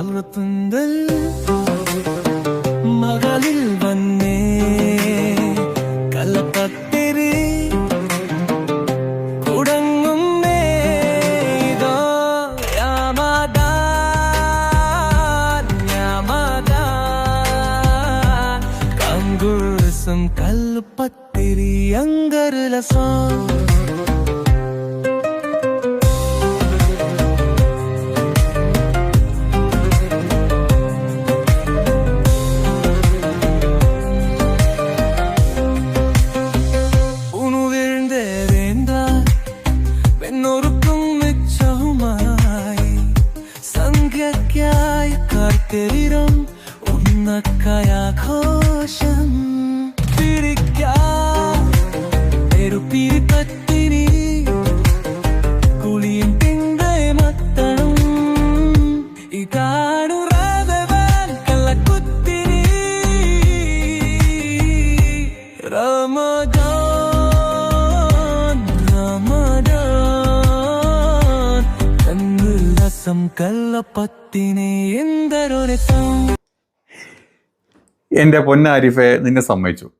anlatın del എന്റെ പൊന്നാരിഫെ നിന്നെ സമ്മതിച്ചു.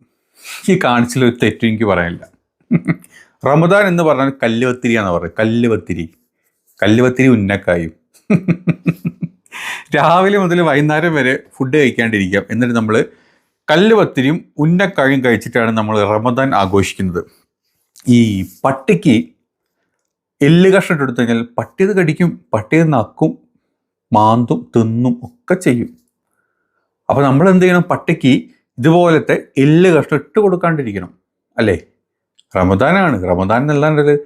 ഈ കാണിച്ചിലൊരു തെറ്റും എനിക്ക് പറയാനില്ല. റമദാൻ എന്ന് പറഞ്ഞാൽ കല്ലുവത്തിരിയാന്ന് പറയുന്നത്. കല്ലുവത്തിരി. കല്ലുവത്തിരി ഉന്നക്കായും. രാവിലെ മുതൽ വൈകുന്നേരം വരെ ഫുഡ് കഴിക്കാണ്ടിരിക്കാം. എന്നിട്ട് നമ്മൾ കല്ലുവത്തിരിയും ഉന്നക്കായും കഴിച്ചിട്ടാണ് നമ്മൾ റമദാൻ ആഘോഷിക്കുന്നത്. ഈ പട്ടിക്ക് എല്ല് കഷ്ണം എടുത്തു കഴിഞ്ഞാൽ പട്ടിയത് കടിക്കും പട്ടിയത് നക്കും മാന്തും തിന്നും ഒക്കെ ചെയ്യും. അപ്പോൾ നമ്മൾ എന്ത് ചെയ്യണം പട്ടിക്ക് ഇതുപോലത്തെ എല്ല് കഷ്ണം ഇട്ട് കൊടുക്കാണ്ടിരിക്കണം. അല്ലേ? റമദാനാണ്. റമദാൻ എന്നല്ലാണ്ടത്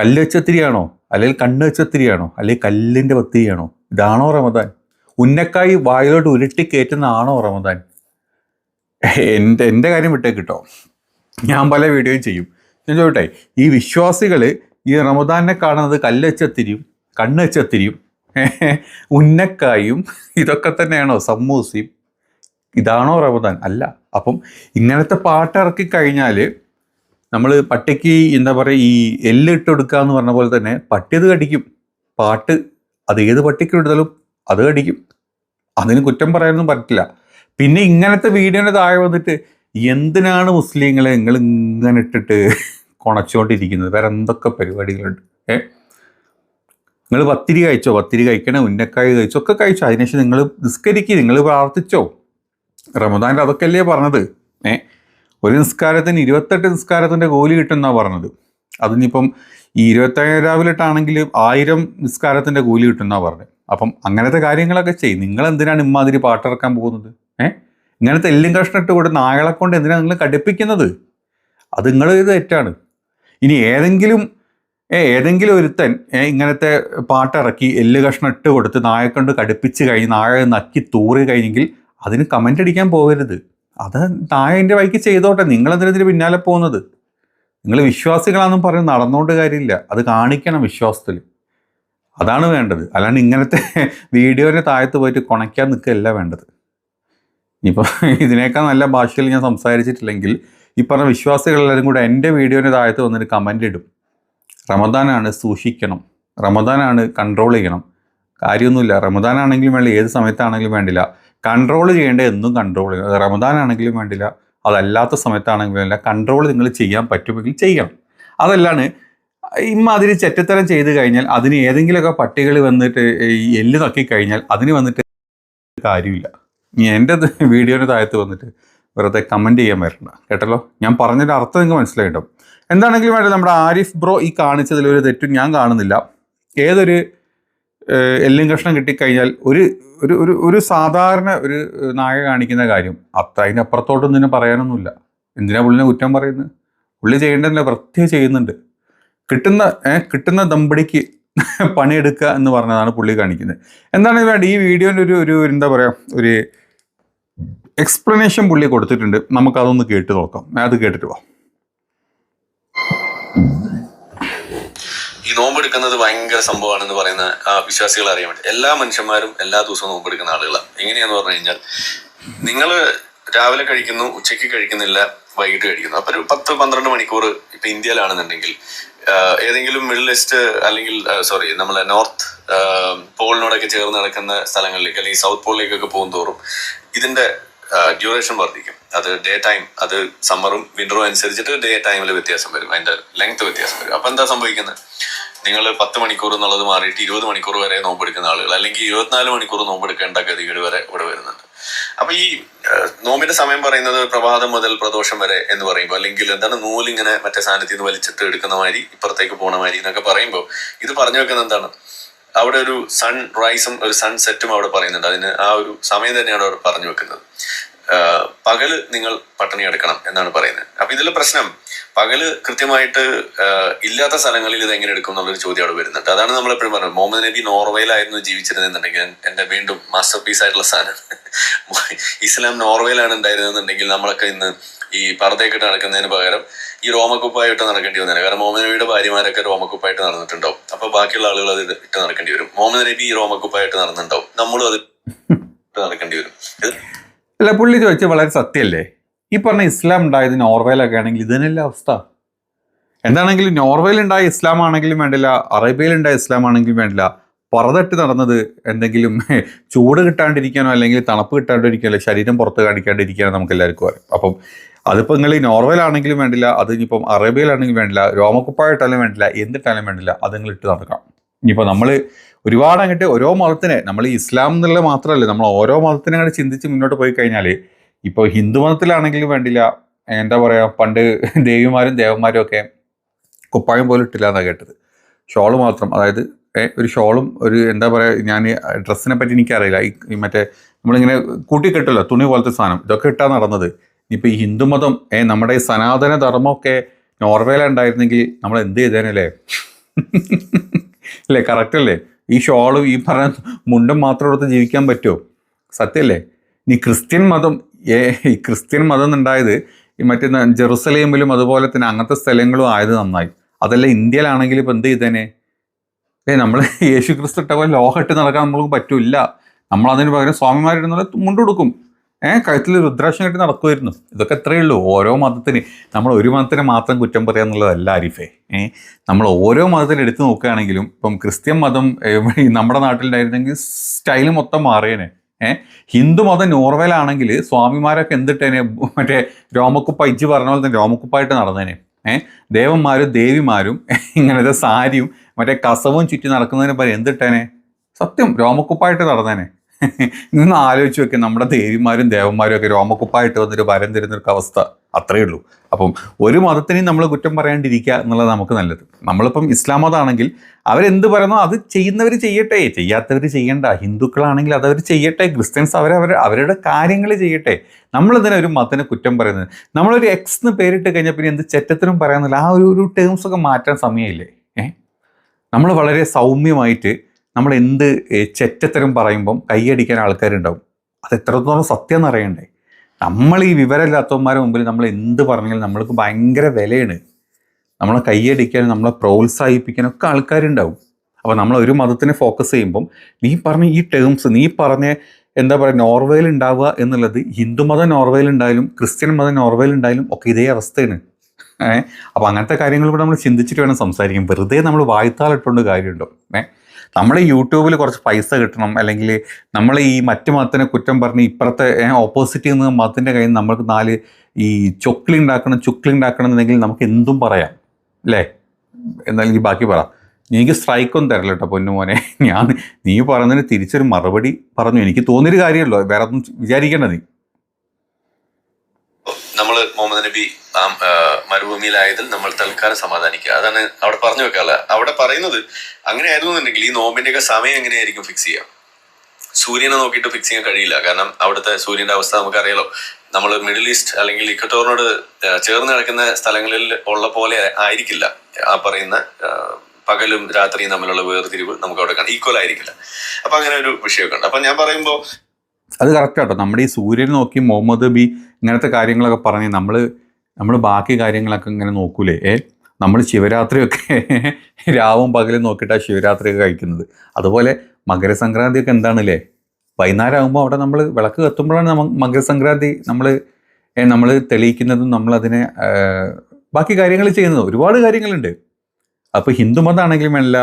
കല്ല് വെച്ചത്തിരിയാണോ അല്ലെങ്കിൽ കണ്ണ് വെച്ചത്തിരിയാണോ അല്ലെങ്കിൽ കല്ലിന്റെ പത്തിരിയാണോ? ഇതാണോ റമദാൻ? ഉന്നക്കായി വായിലോട്ട് ഉരുട്ടി കയറ്റുന്ന ആണോ റമദാൻ? എന്റെ എന്റെ കാര്യം വിട്ടേ കിട്ടോ ഞാൻ പല വീഡിയോയും ചെയ്യും. ഞാൻ ചോദിട്ടെ ഈ വിശ്വാസികൾ ഈ റമദാനെ കാണുന്നത് കല്ല് വെച്ചത്തിരിയും കണ്ണ് വെച്ചത്തിരിയും ഉന്നക്കായും ഇതൊക്കെ തന്നെയാണോ? സമൂസയും ഇതാണോ റമദാൻ? അല്ല. അപ്പം ഇങ്ങനത്തെ പാട്ട് ഇറക്കി കഴിഞ്ഞാൽ നമ്മൾ പട്ടിക്ക് എന്താ പറയുക ഈ എല്ല് ഇട്ട് കൊടുക്കുക എന്ന് പറഞ്ഞ പോലെ തന്നെ പട്ടി അത് കടിക്കും. പാട്ട് അത് ഏത് പട്ടിക്ക് എടുത്താലും അത് കടിക്കും. അതിന് കുറ്റം പറയാനൊന്നും പറ്റില്ല. പിന്നെ ഇങ്ങനത്തെ വീഡിയോയുടെ താഴെ വന്നിട്ട് എന്തിനാണ് മുസ്ലിങ്ങളെ നിങ്ങൾ ഇങ്ങനെ ഇട്ടിട്ട് കുണച്ചുകൊണ്ടിരിക്കുന്നത് വേറെ എന്തൊക്കെ പരിപാടികളുണ്ട്? ഏ? നിങ്ങൾ പത്തിരി കഴിച്ചോ? പത്തിരി കഴിക്കണേ ഉന്നക്കായ കഴിച്ചോ? ഒക്കെ കഴിച്ചോ. അതിനുശേഷം നിങ്ങൾ നിസ്കരിക്കുക നിങ്ങൾ പ്രാർത്ഥിച്ചോ? റമദാന്റെ അതൊക്കെ അല്ലേ പറഞ്ഞത്? ഏ? ഒരു നിസ്കാരത്തിന് ഇരുപത്തെട്ട് നിസ്കാരത്തിന്റെ കൂലി കിട്ടുമെന്നാണ് പറഞ്ഞത്. അതിനിപ്പം ഈ ഇരുപത്തേഴ് രാവിലെട്ടാണെങ്കിൽ ആയിരം നിസ്കാരത്തിന്റെ കൂലി കിട്ടുമെന്നാണ് പറഞ്ഞത് അപ്പം അങ്ങനത്തെ കാര്യങ്ങളൊക്കെ ചെയ്യും നിങ്ങൾ എന്തിനാണ് ഇമ്മാതിരി പാട്ടിറക്കാൻ പോകുന്നത്? ഏ? ഇങ്ങനത്തെ എല്ലും കഷ്ണം ഇട്ട് കൊടുത്ത് നായകളെ കൊണ്ട് എന്തിനാണ് നിങ്ങൾ കടുപ്പിക്കുന്നത്? അത് നിങ്ങൾ ഇത് തെറ്റാണ്. ഇനി ഏതെങ്കിലും ഏതെങ്കിലും ഒരുത്തൻ ഇങ്ങനത്തെ പാട്ടിറക്കി എല്ല് കഷ്ണം ഇട്ട് കൊടുത്ത് നായക്കൊണ്ട് കടുപ്പിച്ച് കഴിഞ്ഞ് നായ നക്കി തൂറി കഴിഞ്ഞെങ്കിൽ അതിന് കമന്റ് അടിക്കാൻ പോകരുത്. അത് നായന്റെ വഴിക്ക് ചെയ്തോട്ടെ. നിങ്ങളെന്തിനെതിരെ പിന്നാലെ പോകുന്നത്? നിങ്ങൾ വിശ്വാസികളാണെന്നും പറഞ്ഞ് നടന്നുകൊണ്ട് കാര്യമില്ല. അത് കാണിക്കണം വിശ്വാസത്തിൽ. അതാണ് വേണ്ടത്. അല്ലാണ്ട് ഇങ്ങനത്തെ വീഡിയോയുടെ താഴത്ത് പോയിട്ട് കുണയ്ക്കാൻ നിൽക്കുകയല്ല വേണ്ടത്. ഇനിയിപ്പോൾ ഇതിനേക്കാൾ നല്ല ഭാഷയിൽ ഞാൻ സംസാരിച്ചിട്ടില്ലെങ്കിൽ ഈ പറഞ്ഞ വിശ്വാസികളെല്ലാവരും കൂടെ എന്റെ വീഡിയോയുടെ താഴത്ത് വന്നിട്ട് കമന്റ് ഇടും. റമദാനാണ് സൂക്ഷിക്കണം. റമദാനാണ് കൺട്രോൾ ചെയ്യണം. കാര്യമൊന്നുമില്ല. റമദാനാണെങ്കിലും വേണ്ട ഏത് സമയത്താണെങ്കിലും വേണ്ടില്ല. കൺട്രോൾ ചെയ്യേണ്ട എന്നും കൺട്രോൾ ചെയ്യണം. റമദാൻ ആണെങ്കിലും വേണ്ടില്ല അതല്ലാത്ത സമയത്താണെങ്കിലും അല്ല കൺട്രോൾ നിങ്ങൾ ചെയ്യാൻ പറ്റുമെങ്കിൽ ചെയ്യണം. അതല്ലാണ് ഇമ്മാതിരി ചെറ്റത്തരം ചെയ്ത് കഴിഞ്ഞാൽ അതിന് ഏതെങ്കിലുമൊക്കെ പട്ടികൾ വന്നിട്ട് എല്ല് നക്കി കഴിഞ്ഞാൽ അതിന് വന്നിട്ട് കാര്യമില്ല. എന്റെ വീഡിയോയുടെ താഴത്ത് വന്നിട്ട് വെറുതെ കമന്റ് ചെയ്യാൻ വരണ്ട. കേട്ടല്ലോ? ഞാൻ പറഞ്ഞതിന്റെ അർത്ഥം നിങ്ങൾക്ക് മനസ്സിലായിട്ടും എന്താണെങ്കിലും വേണ്ട നമ്മുടെ ആരിഫ് ബ്രോ ഈ കാണിച്ചതിൽ ഒരു തെറ്റും ഞാൻ കാണുന്നില്ല. ഏതൊരു എല്ലും കഷ്ണം കിട്ടിക്കഴിഞ്ഞാൽ ഒരു ഒരു ഒരു ഒരു സാധാരണ ഒരു നായ കാണിക്കുന്ന കാര്യം. അത്ര അതിനപ്പുറത്തോട്ടും തന്നെ പറയാനൊന്നുമില്ല. എന്തിനാ പുള്ളിനെ കുറ്റം പറയുന്നത്? പുള്ളി ചെയ്യേണ്ടതില്ല വൃത്തി ചെയ്യുന്നുണ്ട്. കിട്ടുന്ന കിട്ടുന്ന ദമ്പടിക്ക് പണിയെടുക്കുക എന്ന് പറഞ്ഞതാണ് പുള്ളി കാണിക്കുന്നത്. എന്താണ് വേണ്ട ഈ വീഡിയോന്റെ ഒരു ഒരു എന്താ പറയുക ഒരു എക്സ്പ്ലനേഷൻ പുള്ളി കൊടുത്തിട്ടുണ്ട്. നമുക്കതൊന്ന് കേട്ട് നോക്കാം. അത് കേട്ടിട്ട് പോവാം ഈ നോമ്പെടുക്കുന്നത് ഭയങ്കര സംഭവമാണെന്ന് പറയുന്ന വിശ്വാസികൾ അറിയാൻ വേണ്ടി. എല്ലാ മനുഷ്യന്മാരും എല്ലാ ദിവസവും നോമ്പെടുക്കുന്ന ആളുകളാണ് എങ്ങനെയാന്ന് പറഞ്ഞു കഴിഞ്ഞാൽ നിങ്ങൾ രാവിലെ കഴിക്കുന്നു ഉച്ചയ്ക്ക് കഴിക്കുന്നില്ല വൈകിട്ട് കഴിക്കുന്നു. അപ്പൊ ഒരു പത്ത് പന്ത്രണ്ട് മണിക്കൂർ ഇപ്പൊ ഇന്ത്യയിലാണെന്നുണ്ടെങ്കിൽ ഏതെങ്കിലും മിഡിൽ ഈസ്റ്റ് അല്ലെങ്കിൽ സോറി നമ്മളെ നോർത്ത് പോളിനോടൊക്കെ ചേർന്ന് നടക്കുന്ന സ്ഥലങ്ങളിലേക്ക് അല്ലെങ്കിൽ സൗത്ത് പോളിലേക്കൊക്കെ പോകും തോറും ഇതിന്റെ ഡ്യൂറേഷൻ വർദ്ധിക്കും. അത് ഡേ ടൈം അത് സമ്മറും വിന്ററും അനുസരിച്ചിട്ട് ഡേ ടൈമിൽ വ്യത്യാസം വരും. അതിന്റെ ലെങ്ത് വ്യത്യാസം വരും. അപ്പൊ എന്താ സംഭവിക്കുന്നത് നിങ്ങൾ പത്ത് മണിക്കൂർ എന്നുള്ളത് മാറിയിട്ട് ഇരുപത് മണിക്കൂർ വരെ നോമ്പെടുക്കുന്ന ആളുകൾ അല്ലെങ്കിൽ ഇരുപത്തിനാല് മണിക്കൂർ നോമ്പെടുക്കേണ്ട ഗതികേട് വരെ ഇവിടെ വരുന്നുണ്ട്. അപ്പൊ ഈ നോമ്പിന്റെ സമയം പറയുന്നത് പ്രഭാതം മുതൽ പ്രദോഷം വരെ എന്ന് പറയുമ്പോൾ അല്ലെങ്കിൽ എന്താണ് നൂലിങ്ങനെ മറ്റേ സാധനത്തിൽ നിന്ന് വലിച്ചിട്ട് എടുക്കുന്ന മാതിരി ഇപ്പുറത്തേക്ക് പോണ മാതിരി എന്നൊക്കെ പറയുമ്പോൾ ഇത് പറഞ്ഞു വെക്കുന്നത് എന്താണ്? അവിടെ ഒരു സൺ റൈസും ഒരു സൺസെറ്റും അവിടെ പറയുന്നുണ്ട്. അതിന് ആ ഒരു സമയം തന്നെയാണ് അവിടെ പറഞ്ഞു വെക്കുന്നത്. പകൽ നിങ്ങൾ പട്ടിണി എടുക്കണം എന്നാണ് പറയുന്നത്. അപ്പൊ ഇതിലെ പ്രശ്നം പകൽ കൃത്യമായിട്ട് ഇല്ലാത്ത സ്ഥലങ്ങളിൽ ഇത് എങ്ങനെ എടുക്കും എന്നുള്ളൊരു ചോദ്യം അവിടെ വരുന്നുണ്ട്. അതാണ് നമ്മൾ എപ്പോഴും പറഞ്ഞത്. മുഹമ്മദ് നബി നോർവേയിലായിരുന്നു ജീവിച്ചിരുന്നെന്നുണ്ടെങ്കിൽ എന്റെ വീണ്ടും മാസ്റ്റർ പീസ് ആയിട്ടുള്ള സാധനം ഇസ്ലാം നോർവേയിലാണ് ഉണ്ടായിരുന്നെന്നുണ്ടെങ്കിൽ നമ്മളൊക്കെ ഇന്ന് ഈ പർദ്ദയൊക്കെ നടക്കുന്നതിന് പകരം ഈ റോമക്കുപ്പായിട്ട് നടക്കേണ്ടി വന്നേനെ. കാരണം മുഹമ്മദ് നബിയുടെ ഭാര്യമാരൊക്കെ റോമക്കുപ്പായിട്ട് നടന്നിട്ടുണ്ടാവും. അപ്പൊ ബാക്കിയുള്ള ആളുകൾ അത് ഇട്ട് നടക്കേണ്ടി വരും. മുഹമ്മദ് നബി ഈ റോമക്കുപ്പായിട്ട് നടന്നിട്ടുണ്ടാവും. നമ്മളും അത് നടക്കേണ്ടി വരും. അല്ല പുള്ളി ചോദിച്ച വളരെ സത്യല്ലേ? ഈ പറഞ്ഞ ഇസ്ലാം ഉണ്ടായത് നോർവേയിലൊക്കെ ആണെങ്കിൽ ഇതിനല്ല അവസ്ഥ? എന്താണെങ്കിലും നോർവേയിൽ ഉണ്ടായ ഇസ്ലാം ആണെങ്കിലും വേണ്ടില്ല അറേബ്യയിൽ ഉണ്ടായ ഇസ്ലാം ആണെങ്കിലും വേണ്ടില്ല പുറതട്ട് നടന്നത് എന്തെങ്കിലും ചൂട് കിട്ടാണ്ടിരിക്കാനോ അല്ലെങ്കിൽ തണുപ്പ് കിട്ടാണ്ടിരിക്കാനോ ശരീരം പുറത്ത് കാണിക്കാണ്ടിരിക്കാനോ നമുക്ക് എല്ലാവർക്കും അറിയാം. അപ്പം അതിപ്പോൾ നിങ്ങൾ ഈ നോർവേലാണെങ്കിലും വേണ്ടില്ല അത് ഇനിയിപ്പം അറേബ്യയിലാണെങ്കിലും വേണ്ടില്ല രോമക്കുപ്പായിട്ടാലും വേണ്ടില്ല എന്തിട്ടാലും വേണ്ടില്ല അത് നിങ്ങൾ ഇട്ട് നടക്കാം ഇനിയിപ്പോൾ നമ്മൾ ഒരുപാട് അങ്ങോട്ട് ഓരോ മതത്തിനെ നമ്മൾ ഈ ഇസ്ലാം എന്നുള്ള മാത്രമല്ല നമ്മൾ ഓരോ മതത്തിനെ അങ്ങോട്ട് ചിന്തിച്ച് മുന്നോട്ട് പോയി കഴിഞ്ഞാൽ ഇപ്പോൾ ഹിന്ദു മതത്തിലാണെങ്കിലും വേണ്ടില്ല എന്താ പറയുക പണ്ട് ദേവിമാരും ദേവന്മാരും ഒക്കെ കുപ്പായം പോലും ഇട്ടില്ല എന്നാണ് കേട്ടത്. ഷോൾ മാത്രം അതായത് ഒരു ഷോളും ഒരു എന്താ പറയുക ഞാൻ ഡ്രസ്സിനെ പറ്റി എനിക്കറിയില്ല. ഈ മറ്റേ നമ്മളിങ്ങനെ കൂട്ടിക്കെട്ടല്ലോ തുണി പോലത്തെ സാധനം ഇതൊക്കെ ഇട്ടാണ് നടന്നത്. ഇനിയിപ്പോൾ ഈ ഹിന്ദുമതം ഏ നമ്മുടെ ഈ സനാതന ധർമ്മമൊക്കെ നോർവേയിലുണ്ടായിരുന്നെങ്കിൽ നമ്മൾ എന്ത് ചെയ്തേനല്ലേ? അല്ലേ കറക്റ്റ് അല്ലേ? ഈ ഷോളും ഈ പറഞ്ഞ മുണ്ടും മാത്രം എടുത്ത് ജീവിക്കാൻ പറ്റുമോ? സത്യമല്ലേ ഈ ക്രിസ്ത്യൻ മതം ഈ ക്രിസ്ത്യൻ മതം ഉണ്ടായത് ഈ മറ്റേ ജെറുസലേമിലും അതുപോലെ തന്നെ അങ്ങനത്തെ സ്ഥലങ്ങളും ആയത് നന്നായി. അതല്ല ഇന്ത്യയിലാണെങ്കിൽ ഇപ്പം എന്ത് ചെയ്തേനെ? ഏ നമ്മൾ യേശു ക്രിസ്തു ഇട്ട പോലെ ലോഹട്ട് നടക്കാൻ നമുക്ക് പറ്റില്ല. നമ്മൾ അതിന് പകരം സ്വാമിമാരിടുന്ന മുണ്ട് ഏഹ് കഴുത്തിൽ രുദ്രാക്ഷമായിട്ട് നടക്കുമായിരുന്നു ഇതൊക്കെ എത്രയേ ഉള്ളൂ. ഓരോ മതത്തിന് നമ്മൾ ഒരു മതത്തിനെ മാത്രം കുറ്റം പറയുക എന്നുള്ളതല്ല അരിഫേ. ഏഹ് നമ്മൾ ഓരോ മതത്തിന് എടുത്തു നോക്കുകയാണെങ്കിലും ഇപ്പം ക്രിസ്ത്യൻ മതം നമ്മുടെ നാട്ടിലുണ്ടായിരുന്നെങ്കിൽ സ്റ്റൈൽ മൊത്തം മാറിയേനെ. ഏഹ് ഹിന്ദു മതം നോർവേലാണെങ്കിൽ സ്വാമിമാരൊക്കെ എന്തിട്ടേനെ? മറ്റേ രോമക്കുപ്പ ഇജ്ജ് പറഞ്ഞ പോലെ തന്നെ രോമക്കുപ്പായിട്ട് നടന്നേനെ. ഏഹ് ദേവന്മാരും ദേവിമാരും ഇങ്ങനത്തെ സാരിയും മറ്റേ കസവും ചുറ്റി നടക്കുന്നതിന് പകരം എന്തിട്ടേനെ? സത്യം രോമക്കുപ്പായിട്ട് നടന്നേനെ. നിന്ന് ആലോചിച്ച് വെക്കുക നമ്മുടെ ദേവിമാരും ദേവന്മാരും ഒക്കെ രോമക്കുപ്പായിട്ട് വന്നൊരു വരം തരുന്നൊരു അവസ്ഥ. അത്രയേ ഉള്ളൂ. അപ്പം ഒരു മതത്തിനെയും നമ്മൾ കുറ്റം പറയാണ്ടിരിക്കുക എന്നുള്ളത് നമുക്ക് നല്ലത്. നമ്മളിപ്പം ഇസ്ലാം മതമാണെങ്കിൽ അവരെന്ത് പറയുന്നോ അത് ചെയ്യുന്നവർ ചെയ്യട്ടെ. ചെയ്യാത്തവർ ചെയ്യണ്ട. ഹിന്ദുക്കളാണെങ്കിൽ അതവർ ചെയ്യട്ടെ. ക്രിസ്ത്യൻസ് അവർ അവരുടെ കാര്യങ്ങൾ ചെയ്യട്ടെ. നമ്മളെന്തിനാ ഒരു മതത്തിനെ കുറ്റം പറയുന്നത്? നമ്മളൊരു എക്സ് എന്ന് പേരിട്ട് കഴിഞ്ഞാൽ പിന്നെ എന്ത് ചെറ്റത്തിനും പറയാനുള്ള ആ ഒരു ഒരു ടേംസ് ഒക്കെ മാറ്റാൻ സമയമില്ലേ? ഏഹ് നമ്മൾ വളരെ സൗമ്യമായിട്ട് നമ്മൾ എന്ത് ചെറ്റത്തരം പറയുമ്പം കൈയടിക്കാൻ ആൾക്കാരുണ്ടാവും. അത് എത്രത്തോളം സത്യം എന്നറിയണ്ടേ? നമ്മൾ ഈ വിവരമില്ലാത്തവന്മാരുടെ മുമ്പിൽ നമ്മൾ എന്ത് പറഞ്ഞാലും നമ്മൾക്ക് ഭയങ്കര വിലയാണ്. നമ്മളെ കൈയടിക്കാനും നമ്മളെ പ്രോത്സാഹിപ്പിക്കാനൊക്കെ ആൾക്കാരുണ്ടാവും. അപ്പോൾ നമ്മൾ ഒരു മതത്തിനെ ഫോക്കസ് ചെയ്യുമ്പം നീ പറഞ്ഞ ഈ ടേംസ് നീ പറഞ്ഞ എന്താ പറയുക നോർവേയിൽ ഉണ്ടാവുക എന്നുള്ളത് ഹിന്ദുമതം നോർവേയിൽ ഉണ്ടായാലും ക്രിസ്ത്യൻ മതം നോർവേയിൽ ഉണ്ടായാലും ഒക്കെ ഇതേ അവസ്ഥയാണ്. ഏഹ് അപ്പോൾ അങ്ങനത്തെ കാര്യങ്ങൾ കൂടെ നമ്മൾ ചിന്തിച്ചിട്ട് വേണം സംസാരിക്കും വെറുതെ നമ്മൾ വായ്ത്താലിട്ടുകൊണ്ട് കാര്യമുണ്ടോ? ഏഹ് നമ്മൾ യൂട്യൂബിൽ കുറച്ച് പൈസ കിട്ടണം അല്ലെങ്കിൽ നമ്മൾ ഈ മറ്റു മതത്തിനെ കുറ്റം പറഞ്ഞ് ഇപ്പുറത്തെ ഓപ്പോസിറ്റ് നിന്ന് മതത്തിന്റെ കയ്യിൽ നിന്ന് നമ്മൾക്ക് നാല് ഈ ചൊക്ലി ഉണ്ടാക്കണം ചുക്ലി ഉണ്ടാക്കണം എന്നുണ്ടെങ്കിൽ നമുക്ക് എന്തും പറയാം അല്ലേ? എന്നാൽ ഈ ബാക്കി പറ. എനിക്ക് സ്ട്രൈക്കൊന്നും തരില്ല കേട്ടോ പൊന്നുമോനെ ഞാൻ നീ പറഞ്ഞതിന് തിരിച്ചൊരു മറുപടി പറഞ്ഞു. എനിക്ക് തോന്നിയൊരു കാര്യമല്ലോ വേറെ ഒന്നും വിചാരിക്കേണ്ട നീ. നമ്മൾ മുഹമ്മദ് നബി ആ, മരുഭൂമിയിലായതിൽ നമ്മൾ തൽക്കാലം സമാധാനിക്കുക. അതാണ് അവിടെ പറഞ്ഞു വെക്കാനുള്ള അവിടെ പറയുന്നത് അങ്ങനെ ആയിരുന്നുണ്ടെങ്കിൽ ഈ നോമ്പിന്റെയൊക്കെ സമയം എങ്ങനെയായിരിക്കും ഫിക്സ് ചെയ്യാം സൂര്യനെ നോക്കിയിട്ട് ഫിക്സ് ചെയ്യാൻ കഴിയില്ല. കാരണം അവിടുത്തെ സൂര്യന്റെ അവസ്ഥ നമുക്കറിയാലോ. നമ്മൾ മിഡിൽ ഈസ്റ്റ് അല്ലെങ്കിൽ ഇക്കട്ടോറിനോട് ചേർന്ന് കിടക്കുന്ന സ്ഥലങ്ങളിൽ ഉള്ള പോലെ ആയിരിക്കില്ല. ആ പറയുന്ന പകലും രാത്രിയും തമ്മിലുള്ള വേർതിരിവ് നമുക്ക് അവിടെ കാണാം. ഈക്വൽ ആയിരിക്കില്ല. അപ്പൊ അങ്ങനെ ഒരു വിഷയമൊക്കെ ഉണ്ട്. അപ്പൊ ഞാൻ പറയുമ്പോൾ അത് കറക്റ്റ് കേട്ടോ നമ്മുടെ ഈ സൂര്യനെ നോക്കി മുഹമ്മദ് ബി ഇങ്ങനത്തെ കാര്യങ്ങളൊക്കെ പറഞ്ഞ് നമ്മൾ നമ്മൾ ബാക്കി കാര്യങ്ങളൊക്കെ ഇങ്ങനെ നോക്കൂലേ? ഏ? നമ്മൾ ശിവരാത്രിയൊക്കെ രാവും പകലും നോക്കിയിട്ടാണ് ശിവരാത്രിയൊക്കെ കഴിക്കുന്നത്. അതുപോലെ മകരസംക്രാന്തിയൊക്കെ എന്താണല്ലേ? വൈകുന്നേരം ആകുമ്പോൾ അവിടെ നമ്മൾ വിളക്ക് കത്തുമ്പോഴാണ് നമ്മ മകരസംക്രാന്തി നമ്മൾ നമ്മൾ തെളിയിക്കുന്നതും നമ്മളതിനെ ബാക്കി കാര്യങ്ങൾ ചെയ്യുന്നത്. ഒരുപാട് കാര്യങ്ങളുണ്ട്. അപ്പോൾ ഹിന്ദു മതമാണെങ്കിലും വേണ്ടില്ല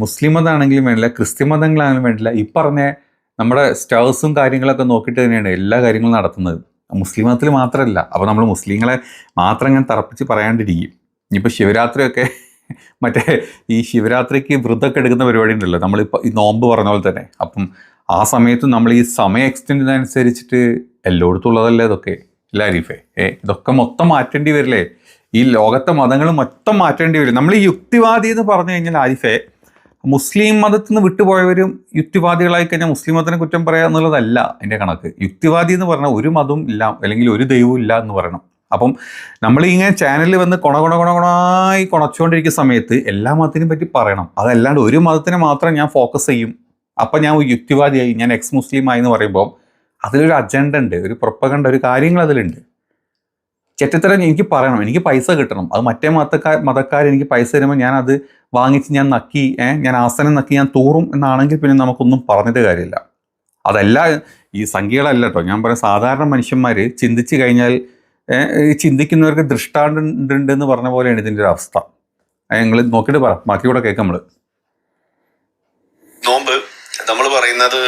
മുസ്ലിം മതമാണെങ്കിലും വേണ്ടില്ല ക്രിസ്ത്യൻ മതങ്ങളാണെങ്കിലും വേണ്ടില്ല ഈ പറഞ്ഞ നമ്മുടെ സ്റ്റേഴ്സും കാര്യങ്ങളൊക്കെ നോക്കിയിട്ട് തന്നെയാണ് എല്ലാ കാര്യങ്ങളും നടത്തുന്നത്. മുസ്ലിം മതത്തിൽ മാത്രമല്ല അപ്പോൾ നമ്മൾ മുസ്ലിങ്ങളെ മാത്രം ഇങ്ങനെ തറപ്പിച്ച് പറയാണ്ടിരിക്കും. ഇനിയിപ്പോൾ ശിവരാത്രിയൊക്കെ മറ്റേ ഈ ശിവരാത്രിക്ക് വ്രതമൊക്കെ എടുക്കുന്ന പരിപാടി ഉണ്ടല്ലോ. നമ്മളിപ്പോൾ ഈ നോമ്പ് പറഞ്ഞ പോലെ തന്നെ. അപ്പം ആ സമയത്ത് നമ്മൾ ഈ സമയം എക്സ്റ്റെൻഡ് ചെയ്യുന്നതനുസരിച്ചിട്ട് എല്ലായിടത്തും ഉള്ളതല്ലേ ഇതൊക്കെ? ഇല്ല അരീഫേ? ഏ ഇതൊക്കെ മൊത്തം മാറ്റേണ്ടി വരില്ലേ? ഈ ലോകത്തെ മതങ്ങൾ മൊത്തം മാറ്റേണ്ടി വരും. നമ്മൾ ഈ യുക്തിവാദി എന്ന് പറഞ്ഞു കഴിഞ്ഞാൽ ആരിഫേ മുസ്ലിം മതത്തിൽ നിന്ന് വിട്ടുപോയവരും യുക്തിവാദികളായി കഴിഞ്ഞാൽ മുസ്ലിം മതത്തിനെ കുറ്റം പറയുക എന്നുള്ളതല്ല എന്റെ കണക്ക്. യുക്തിവാദി എന്ന് പറഞ്ഞാൽ ഒരു മതവും ഇല്ല അല്ലെങ്കിൽ ഒരു ദൈവവും ഇല്ല എന്ന് പറയണം. അപ്പം നമ്മൾ ഇങ്ങനെ ചാനലിൽ വന്ന് കൊണ കൊണ കൊണ കൊണായി കൊണച്ചുകൊണ്ടിരിക്കുന്ന സമയത്ത് എല്ലാ മതത്തിനെ പറ്റി പറയണം. അതല്ലാണ്ട് ഒരു മതത്തിനെ മാത്രം ഞാൻ ഫോക്കസ് ചെയ്യും. അപ്പം ഞാൻ യുക്തിവാദിയായി ഞാൻ എക്സ് മുസ്ലിം ആയി എന്ന് പറയുമ്പോൾ അതിലൊരു അജണ്ട ഉണ്ട് ഒരു പ്രൊപ്പകണ്ട ഒരു കാര്യങ്ങൾ അതിലുണ്ട്. ചെറ്റത്തരം എനിക്ക് പറയണം. എനിക്ക് പൈസ കിട്ടണം. അത് മറ്റേ മതക്കാർ മതക്കാർ എനിക്ക് പൈസ തരുമ്പോൾ ഞാൻ അത് വാങ്ങിച്ച് ഞാൻ നക്കി ഏഹ് ഞാൻ ആസനം നക്കി ഞാൻ തൂറും എന്നാണെങ്കിൽ പിന്നെ നമുക്കൊന്നും പറഞ്ഞിട്ട് കാര്യമില്ല. അതല്ല ഈ സംഖ്യകളല്ല കേട്ടോ ഞാൻ പറയാം സാധാരണ മനുഷ്യന്മാർ ചിന്തിച്ചു കഴിഞ്ഞാൽ ചിന്തിക്കുന്നവർക്ക് ദൃഷ്ടാണ്ടുണ്ട് എന്ന് പറഞ്ഞ പോലെയാണ് ഇതിന്റെ ഒരു അവസ്ഥ. ഞങ്ങൾ നോക്കിയിട്ട് പറ. ബാക്കി കൂടെ കേൾക്കാം നമ്മൾ നോമ്പ്. നമ്മൾ പറയുന്നത്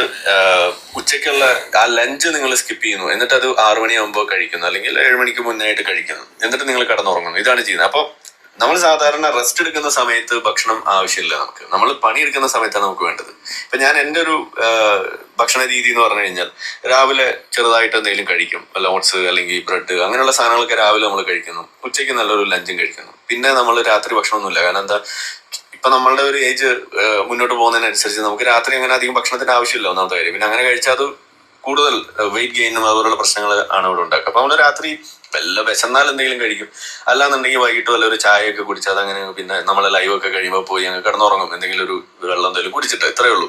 ഉച്ചയ്ക്കുള്ള ആ ലഞ്ച് നിങ്ങൾ സ്കിപ്പ് ചെയ്യുന്നു. എന്നിട്ട് അത് ആറു മണിയാകുമ്പോൾ കഴിക്കുന്നു. അല്ലെങ്കിൽ ഏഴ് മണിക്ക് മുന്നായിട്ട് കഴിക്കുന്നു. എന്നിട്ട് നിങ്ങൾ കടന്നുറങ്ങുന്നു. ഇതാണ് ചെയ്യുന്നത്. അപ്പോൾ നമ്മൾ സാധാരണ റെസ്റ്റ് എടുക്കുന്ന സമയത്ത് ഭക്ഷണം ആവശ്യമില്ല നമുക്ക്. നമ്മൾ പണിയെടുക്കുന്ന സമയത്താണ് നമുക്ക് വേണ്ടത്. ഇപ്പൊ ഞാൻ എന്റെ ഒരു ഭക്ഷണ രീതി എന്ന് പറഞ്ഞു കഴിഞ്ഞാൽ രാവിലെ ചെറുതായിട്ട് എന്തെങ്കിലും കഴിക്കും. വല്ല ഓട്സ് അല്ലെങ്കിൽ ബ്രെഡ് അങ്ങനെയുള്ള സാധനങ്ങളൊക്കെ രാവിലെ നമ്മൾ കഴിക്കുന്നു. ഉച്ചയ്ക്ക് നല്ലൊരു ലഞ്ചും കഴിക്കുന്നു. പിന്നെ നമ്മൾ രാത്രി ഭക്ഷണമൊന്നുമില്ല. കാരണം എന്താ ഇപ്പൊ നമ്മളുടെ ഒരു ഏജ് മുന്നോട്ട് പോകുന്നതിനനുസരിച്ച് നമുക്ക് രാത്രി അങ്ങനെ അധികം ഭക്ഷണത്തിന്റെ ആവശ്യമില്ല ഒന്നാമത്തെ കാര്യം. പിന്നെ അങ്ങനെ കഴിച്ചാൽ അത് കൂടുതൽ വെയിറ്റ് ഗെയിനും അതുപോലുള്ള പ്രശ്നങ്ങൾ ആണ് ഇവിടെ ഉണ്ടാക്കുക. അപ്പൊ നമ്മൾ രാത്രി വല്ല വിശന്നാൽ എന്തെങ്കിലും കഴിക്കും. അല്ലാന്നുണ്ടെങ്കിൽ വൈകിട്ട് വല്ല ഒരു ചായയൊക്കെ കുടിച്ചാൽ അങ്ങനെ പിന്നെ നമ്മളെ ലൈവ് ഒക്കെ കഴിയുമ്പോൾ പോയി അങ്ങ് കിടന്നുറങ്ങും. എന്തെങ്കിലും ഒരു വെള്ളം എന്തെങ്കിലും കുടിച്ചിട്ട് ഇത്രയേ ഉള്ളൂ.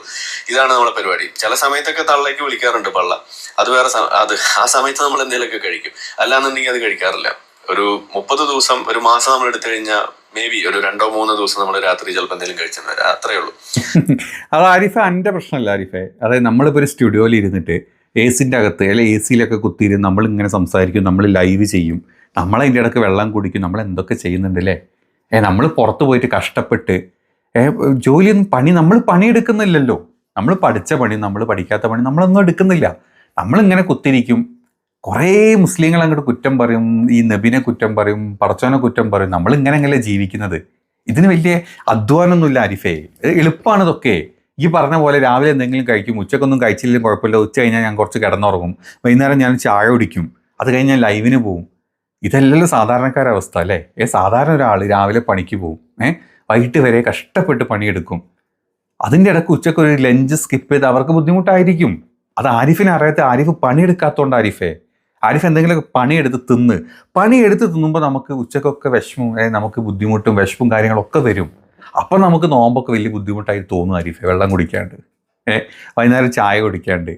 ഇതാണ് നമ്മളെ പരിപാടി. ചില സമയത്തൊക്കെ തള്ളേക്ക് വിളിക്കാറുണ്ട് പള്ള. അത് വേറെ അത് ആ സമയത്ത് നമ്മൾ എന്തെങ്കിലുമൊക്കെ കഴിക്കും. അല്ലാന്നുണ്ടെങ്കിൽ അത് കഴിക്കാറില്ല. ഒരു മുപ്പത് ദിവസം ഒരു മാസം നമ്മൾ എടുത്തു കഴിഞ്ഞാൽ മേ ബി ഒരു രണ്ടോ മൂന്നോ ദിവസം നമ്മൾ രാത്രി ചിലപ്പോൾ എന്തെങ്കിലും കഴിച്ചെന്ന് വരാം അത്രേ ഉള്ളൂ. അത് ആരിഫ എന്റെ പ്രശ്നമല്ല ആരിഫെ. അതായത് നമ്മളിപ്പോൾ ഒരു സ്റ്റുഡിയോയിൽ ഇരുന്നിട്ട് എ സിന്റെ അകത്ത് അല്ലെ എ സിയിലൊക്കെ കുത്തിയിരുന്ന് നമ്മൾ ഇങ്ങനെ സംസാരിക്കും നമ്മൾ ലൈവ് ചെയ്യും. നമ്മളതിന്റെ ഇടയ്ക്ക് വെള്ളം കുടിക്കും നമ്മൾ എന്തൊക്കെ ചെയ്യുന്നുണ്ട് അല്ലേ? ഏ നമ്മൾ പുറത്ത് പോയിട്ട് കഷ്ടപ്പെട്ട് ഏ ജോലിയൊന്നും പണി നമ്മൾ പണിയെടുക്കുന്നില്ലല്ലോ. നമ്മൾ പഠിച്ച പണി നമ്മൾ പഠിക്കാത്ത പണി നമ്മളൊന്നും എടുക്കുന്നില്ല. നമ്മളിങ്ങനെ കുത്തിരിക്കും കുറേ മുസ്ലിങ്ങൾ അങ്ങോട്ട് കുറ്റം പറയും ഈ നബിനെ കുറ്റം പറയും പടച്ചോനെ കുറ്റം പറയും. നമ്മൾ ഇങ്ങനെ എങ്ങനെ ജീവിക്കുന്നത്? ഇതിന് വലിയ അധ്വാനമൊന്നുമില്ല അരിഫേ ഇത് എളുപ്പമാണ് ഇതൊക്കെ. ഈ പറഞ്ഞ പോലെ രാവിലെ എന്തെങ്കിലും കഴിക്കും ഉച്ചക്കൊന്നും കഴിച്ചില്ലെങ്കിലും കുഴപ്പമില്ല. ഉച്ച കഴിഞ്ഞാൽ ഞാൻ കുറച്ച് കിടന്നുറങ്ങും. വൈകുന്നേരം ഞാൻ ചായ കുടിക്കും. അത് കഴിഞ്ഞ് ഞാൻ ലൈവിന് പോവും. ഇതല്ലല്ലോ സാധാരണക്കാരുടെ അവസ്ഥ അല്ലേ? ഏ സാധാരണ ഒരാൾ രാവിലെ പണിക്ക് പോവും. ഏ വൈകിട്ട് വരെ കഷ്ടപ്പെട്ട് പണിയെടുക്കും. അതിന്റെ ഇടയ്ക്ക് ഉച്ചയ്ക്ക് ഒരു ലഞ്ച് സ്കിപ്പ് ചെയ്ത് അവർക്ക് ബുദ്ധിമുട്ടായിരിക്കും. അത് ആരിഫിനെ അറിയാത്ത ആരിഫ് പണിയെടുക്കാത്തതുകൊണ്ട് ആരിഫേ. ആരിഫ് എന്തെങ്കിലുമൊക്കെ പണിയെടുത്ത് തിന്ന്. പണിയെടുത്ത് തിന്നുമ്പോൾ നമുക്ക് ഉച്ചക്കൊക്കെ വിഷമവും നമുക്ക് ബുദ്ധിമുട്ടും വിഷമും കാര്യങ്ങളൊക്കെ വരും. അപ്പം നമുക്ക് നോമ്പൊക്കെ വലിയ ബുദ്ധിമുട്ടായി തോന്നും ആരിഫെ വെള്ളം കുടിക്കാണ്ട്. ഏഹ് വൈകുന്നേരം ചായ കുടിക്കാണ്ട്.